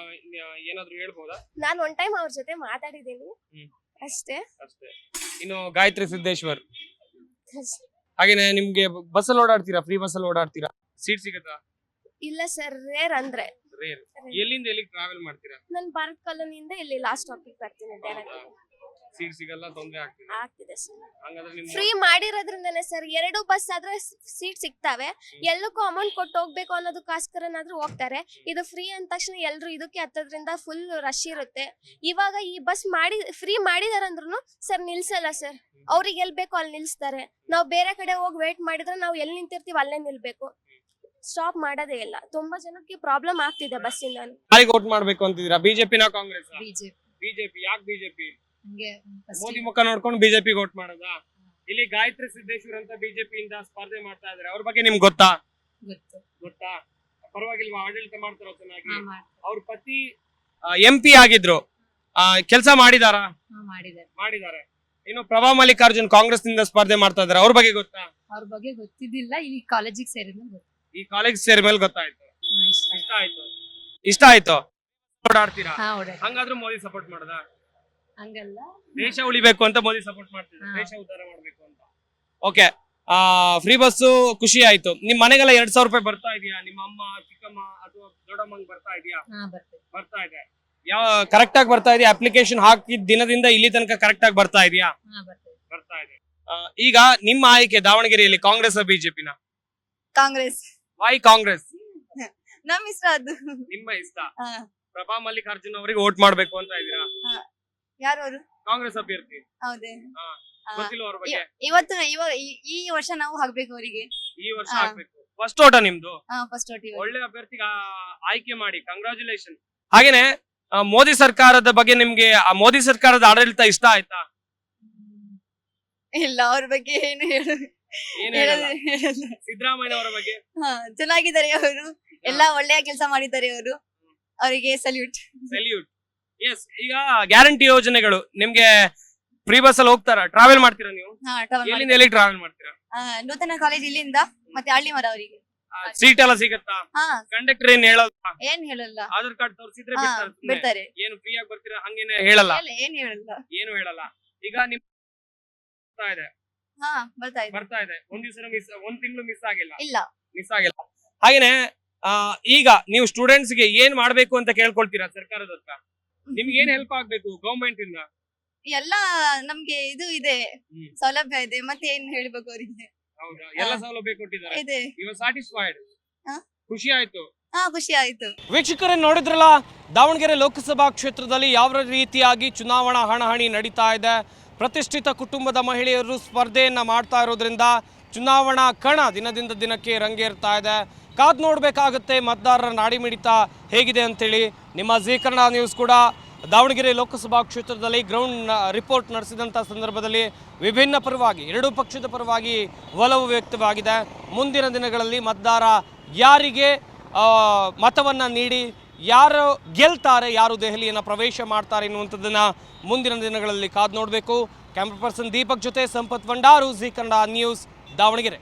ಏನಾದ್ರು ಹೇಳ್ಬೋದಾ? ನಾನು ಒನ್ ಟೈಮ್ ಅವ್ರ ಜೊತೆ ಮಾತಾಡಿದ್ದೀನಿ. ಹ್ಮ್. ಅಷ್ಟೇ. ಅಷ್ಟೇ. ಇನ್ನು ಗಾಯತ್ರಿ ಸಿದ್ದೇಶ್ವರ್. ಹಾಗೇನೆ ನಿಮ್ಗೆ ಬಸ್ ಅಲ್ಲಿ ಓಡಾಡ್ತೀರಾ? ಫ್ರೀ ಬಸ್ ಅಲ್ಲಿ ಓಡಾಡ್ತೀರಾ? ಸೀಟ್ ಸಿಗತ್ತಾ? ಇಲ್ಲ ಸರ್ ರೇರ್ ಅಂದ್ರೆ. ರೇರ್ ಎಲ್ಲಿಂದ ಎಲ್ಲಿ ಟ್ರಾವೆಲ್ ಮಾಡ್ತೀರಾ? ನಾನು ಭಾರತ್ ಕಾಲೋನಿಯಿಂದ ಇಲ್ಲಿ ಲಾಸ್ಟ್ ಟಾಪಿಕ್ ಬರ್ತೀನಿ ಡೈರೆಕ್ಟ್ ಸೀಟ್ ಸಿಗಲ್ಲ ತೊಂದ್ರೆ ಆಗ್ತಿದೆ. ಆಗ್ತಿದೆ ಸರ್. ಹಂಗಾದ್ರೆ ಫ್ರೀ ಮಾಡಿರೋದ್ರಿಂದನೇ ಸರ್ ಎರಡು ಬಸ್ ಆದ್ರೆ ಸೀಟ್ ಸಿಗ್ತಾವೆ. ಎಲ್ಲಕ್ಕೂ ಅಮೌಂಟ್ ಕೊಟ್ಟು ಹೋಗ್ಬೇಕು ಅನ್ನೋದಕ್ಕೋಸ್ಕರನಾದ್ರೂ ಹೋಗ್ತಾರೆ. ಇದು ಫ್ರೀ ಅಂದ ತಕ್ಷಣ ಎಲ್ರು ಇದಕ್ಕೆ ಹತ್ತೋದ್ರಿಂದ ಫುಲ್ ರಶ್ ಇರುತ್ತೆ. ಇವಾಗ ಈ ಬಸ್ ಮಾಡಿ ಫ್ರೀ ಮಾಡಿದಾರಂದ್ರೂ ಸರ್ ನಿಲ್ಸಲ್ಲ ಸರ್. ಅವ್ರಿಗೆ ಎಲ್ಲಿ ಬೇಕೋ ಅಲ್ಲಿ ನಿಲ್ಸ್ತಾರೆ. ನಾವು ಬೇರೆ ಕಡೆ ಹೋಗಿ ವೇಟ್ ಮಾಡಿದ್ರೆ ನಾವು ಎಲ್ಲಿ ನಿಂತಿರ್ತೀವಿ ಅಲ್ಲೇ ನಿಲ್ಬೇಕು. ಸ್ಟಾಪ್ ಮಾಡೋದೇ ಇಲ್ಲ. ತುಂಬಾ ಜನಕ್ಕೆ ಪ್ರಾಬ್ಲಮ್ ಆಗ್ತಿದೆ ಬಸ್ಸಿಂದ ಯಾರಿಗೆ ವೋಟ್ ಮಾಡ್ಬೇಕು ಅಂತಿದ್ದೀರಾ? ಬಿಜೆಪಿನ ಕಾಂಗ್ರೆಸ್ ಬಿಜೆಪಿ ಬಿಜೆಪಿ ಯಾಕೆ ಬಿಜೆಪಿ ಹಂಗೆ ಮೋದಿ ಮುಖ ನೋಡ್ಕೊಂಡು ಬಿಜೆಪಿ ವೋಟ್ ಮಾಡೋದಾ? ಇಲ್ಲಿ ಗಾಯತ್ರಿ ಸಿದ್ದೇಶ್ವರ್ ಅಂತ ಬಿಜೆಪಿಯಿಂದ ಸ್ಪರ್ಧೆ ಮಾಡ್ತಾ ಇದಾರೆ. ಅವ್ರ ಬಗ್ಗೆ ನಿಮ್ಗೆ ಗೊತ್ತಾ? ಗೊತ್ತು. ಗೊತ್ತಾ? ಪರವಾಗಿಲ್ಲ ಆಡಳಿತ ಮಾಡ್ತಾರ ಚೆನ್ನಾಗಿ? ಹಾ, ಮಾಡ್- ಅವ್ರ ಪತಿ ಎಂ ಪಿ ಆಗಿದ್ರು. ಕೆಲಸ ಮಾಡಿದಾರಾ? ಹಾ, ಮಾಡಿದ್ದಾರೆ. ಮಾಡಿದ್ದಾರೆ. ಇನ್ನು ಪ್ರಭಾ ಮಲ್ಲಿಕಾರ್ಜುನ್ ಕಾಂಗ್ರೆಸ್ನಿಂದ ಸ್ಪರ್ಧೆ ಮಾಡ್ತಾ ಇದಾರೆ. ಅವ್ರ ಬಗ್ಗೆ ಗೊತ್ತಾ? ಅವ್ರ ಬಗ್ಗೆ ಗೊತ್ತಿದ್ದಿಲ್ಲ. ಈ ಕಾಲೇಜಿಗೆ ಗೊತ್ತು. ಈ ಕಾಲೇಜ್ ಸೇರ್ ಮೇಲೆ ಗೊತ್ತಾಯ್ತು. ಹಾ, ಇಷ್ಟ ಇಷ್ಟ ಆಯ್ತು. ಇಷ್ಟ ಆಯ್ತು. ಓಡಾಡ್ತೀರಾ ಹಾ ಓಡಾಡಿ ಹಂಗಾದ್ರೂ ಮೋದಿ ಸಪೋರ್ಟ್ ಮಾಡದ? ಹಂಗಲ್ಲ. ದೇಶ ಉಳಿಬೇಕು ಅಂತ ಮೋದಿ ಸಪೋರ್ಟ್ ಮಾಡ್ತಿದ್ರು. ದೇಶ ಉದ್ಧಾರ ಮಾಡ್ಬೇಕು ಅಂತ. ಓಕೆ ಆ ಫ್ರೀ ಬಸ್ ಖುಷಿ ಆಯ್ತು. ನಿಮ್ ಮನೆಗೆಲ್ಲ ಎರಡ್ ಸಾವಿರ ರೂಪಾಯಿ ಬರ್ತಾ ಇದೆಯಾ? ನಿಮ್ಮ ಅಮ್ಮ ಚಿಕ್ಕಮ್ಮ ಅಥವಾ ದೊಡ್ಡಮ್ಮಂಗ್ ಬರ್ತಾ ಇದೆಯಾ? ಹಾ ಬರ್ತೇವೆ. ಬರ್ತಾ ಇದೆ. ಯಾವ ಕರೆಕ್ಟ್ ಆಗಿ ಬರ್ತಾ ಇದೆಯಾ? ಅಪ್ಲಿಕೇಶನ್ ಹಾಕಿದ ದಿನದಿಂದ ಇಲ್ಲಿ ತನಕ ಕರೆಕ್ಟ್ ಆಗಿ ಬರ್ತಾ ಇದೆಯಾ? ಹಾ ಬರ್ತೇವೆ. ಬರ್ತಾ ಇದೆ. ಆ, ಈಗ ನಿಮ್ಮ ಆಯ್ಕೆ ದಾವಣಗೆರೆಯಲ್ಲಿ ಕಾಂಗ್ರೆಸ್ ಬಿಜೆಪಿನ? ಕಾಂಗ್ರೆಸ್. ವೈ ಕಾಂಗ್ರೆಸ್? ನಮ್ ಇಷ್ಟ ಅದು. ನಿಮ್ಮ ಇಷ್ಟ. ಹಾ. ಪ್ರಭಾ ಮಲ್ಲಿಕಾರ್ಜುನ್ ಅವರಿಗೆ ವೋಟ್ ಮಾಡ್ಬೇಕು ಅಂತ ಇದ್ದೀರಾ? ಯಾರು ಅವರು ಕಾಂಗ್ರೆಸ್ ಅಭ್ಯರ್ಥಿ. ಹೌದೇ. ಹಾ. ಗೊತ್ತಿಲ್ಲ ಅವ್ರ ಬಗ್ಗೆ. ಇವತ್ತು ಇವಾಗ ಈ ವರ್ಷ ನಾವು ಹಾಕ್ಬೇಕು ಅವರಿಗೆ. ಈ ವರ್ಷ ಹಾ. ಹಾಕ್ಬೇಕು. ಫಸ್ಟ್ ಓಟ ನಿಮ್ದು? ಫಸ್ಟ್ ಓಟಿ ಒಳ್ಳೆ ಅಭ್ಯರ್ಥಿಗೆ ಆಯ್ಕೆ ಮಾಡಿ. ಕಂಗ್ರಾಚುಲೇಷನ್ ಹಾಗೇನೆ ಆ, ಮೋದಿ ಸರ್ಕಾರದ ಬಗ್ಗೆ ನಿಮ್ಗೆ ಆ ಮೋದಿ ಸರ್ಕಾರದ ಆಡಳಿತ ಇಷ್ಟ ಆಯ್ತಾ? ಇಲ್ಲ ಅವ್ರ ಬಗ್ಗೆ ಏನು ಹೇಳು ಏನು ಹೇಳಲ್ಲ. ಹೇಳಲ್ಲ ಸಿದ್ದರಾಮಯ್ಯ ಅವರ ಬಗ್ಗೆ? ಹಾ ಚೆನ್ನಾಗಿದ್ದಾರೆ ಅವರು. ಎಲ್ಲ ಒಳ್ಳೆಯ ಕೆಲಸ ಮಾಡಿದ್ದಾರೆ ಅವರು. ಅವರಿಗೆ ಸಲ್ಯೂಟ್ ಸೆಲ್ಯೂಟ್ ಎಸ್ ಈಗ ಗ್ಯಾರಂಟಿ ಯೋಜನೆಗಳು ನಿಮ್ಗೆ ಫ್ರೀ ಬಸ್ ಅಲ್ಲಿ ಹೋಗ್ತಾರ? ಟ್ರಾವೆಲ್ ಮಾಡ್ತೀರಾ ನೀವು? ಹಾ travel ಎಲ್ಲಿಂದ ಎಲ್ಲಿ ಟ್ರಾವೆಲ್ ಮಾಡ್ತೀರಾ? ಆ, ನೂತನ ಕಾಲೇಜ್ ಇಲ್ಲಿಂದ ಮತ್ತೆ ಹಳ್ಳಿ ಮರ ಅವರಿಗೆ ಸೀಟ್ ಎಲ್ಲ ಸಿಗತ್ತಾ? ಹಾ. ಕಂಡಕ್ಟರ್ ಏನ್ ಹೇಳಲ್ಲ ಏನ್ ಹೇಳಲ್ಲ. ಆಧಾರ್ ಕಾರ್ಡ್ ತೋರಿಸಿದ್ರೆ ಹಾ ಬಿಡ್ತಾರೆ ಬಿಡ್ತಾರೆ. ಏನು ಫ್ರೀ ಆಗಿ ಬರ್ತೀರಾ? ಹಂಗೇನೆ ಹೇಳಲ್ಲ. ಇಲ್ಲ, ಏನ್ ಹೇಳಲ್ಲ. ಏನು ಹೇಳಲ್ಲ. ಈಗ ನಿಮ್ ಬರ್ತಾ ಇದೆ. ಹಾ ಬರ್ತಾ ಇದೆ. ಬರ್ತಾ ಇದೆ. ಒಂದ್ ದಿವಸ ಮಿಸ್ ಒಂದ್ ತಿಂಗಳು ಮಿಸ್ ಆಗಿಲ್ಲ. ಇಲ್ಲ. ಮಿಸ್ ಆಗಿಲ್ಲ. ಹಾಗೇನೆ ಆ, ಈಗ ನೀವು ಸ್ಟೂಡೆಂಟ್ಸ್ಗೆ ಏನ್ ಮಾಡ್ಬೇಕು ಅಂತ ಕೇಳ್ಕೊಳ್ತೀರಾ ಸರ್ಕಾರದ ಹತ್ರ? ನಿಮ್ಗೆ ಏನ್ ಹೆಲ್ಪ್ ಆಗ್ಬೇಕು ಗವರ್ಮೆಂಟ್ ಇಂದ? ಎಲ್ಲ ನಮ್ಗೆ ಇದು ಇದೆ ಹ್ಮ್. ಸೌಲಭ್ಯ ಇದೆ ಮತ್ತೆ ಏನ್ ಹೇಳ್ಬೇಕು ಅವರಿಗೆ? ಹೌದಾ? ಎಲ್ಲ ಸೌಲಭ್ಯ ಕೊಟ್ಟಿದ್ದಾರೆ. ಇದೆ. ಇವ ಸ್ಯಾಟಿಸ್ಫೈಡ್ ಹಾ. ಖುಷಿ ಆಯ್ತು? ಹಾ ಖುಷಿ ಆಯ್ತು. ವೀಕ್ಷಕರೇ ನೋಡಿದ್ರಲ್ಲ ದಾವಣಗೆರೆ ಲೋಕಸಭಾ ಕ್ಷೇತ್ರದಲ್ಲಿ ಯಾವ ರೀತಿಯಾಗಿ ಚುನಾವಣಾ ಹಣಹಣಿ ನಡೀತಾ ಇದೆ? ಪ್ರತಿಷ್ಠಿತ ಕುಟುಂಬದ ಮಹಿಳೆಯರು ಸ್ಪರ್ಧೆಯನ್ನ ಮಾಡ್ತಾ ಇರೋದ್ರಿಂದ ಚುನಾವಣಾ ಕಣ ದಿನದಿಂದ ದಿನಕ್ಕೆ ರಂಗೇರ್ತಾ ಇದೆ. ಕಾದ್ ನೋಡಬೇಕಾಗುತ್ತೆ, ಮತದಾರರ ನಾಡಿ ಮಿಡಿತ ಹೇಗಿದೆ ಅಂತೇಳಿ. ನಿಮ್ಮ ಝೀ ಕನ್ನಡ ನ್ಯೂಸ್ ಕೂಡ ದಾವಣಗೆರೆ ಲೋಕಸಭಾ ಕ್ಷೇತ್ರದಲ್ಲಿ ಗ್ರೌಂಡ್ ರಿಪೋರ್ಟ್ ನಡೆಸಿದಂಥ ಸಂದರ್ಭದಲ್ಲಿ ವಿಭಿನ್ನ ಪರವಾಗಿ, ಎರಡೂ ಪಕ್ಷದ ಪರವಾಗಿ ಒಲವು ವ್ಯಕ್ತವಾಗಿದೆ. ಮುಂದಿನ ದಿನಗಳಲ್ಲಿ ಮತದಾರ ಯಾರಿಗೆ ಮತವನ್ನು ನೀಡಿ, ಯಾರು ಗೆಲ್ತಾರೆ, ಯಾರು ದೆಹಲಿಯನ್ನು ಪ್ರವೇಶ ಮಾಡ್ತಾರೆ ಎನ್ನುವಂಥದ್ದನ್ನು ಮುಂದಿನ ದಿನಗಳಲ್ಲಿ ಕಾದು ನೋಡಬೇಕು. ಕ್ಯಾಮ್ರಾ ಪರ್ಸನ್ ದೀಪಕ್ ಜೊತೆ ಸಂಪತ್ ಭಂಡಾರು, ಜಿ ಕನ್ನಡ ನ್ಯೂಸ್, ದಾವಣಗೆರೆ.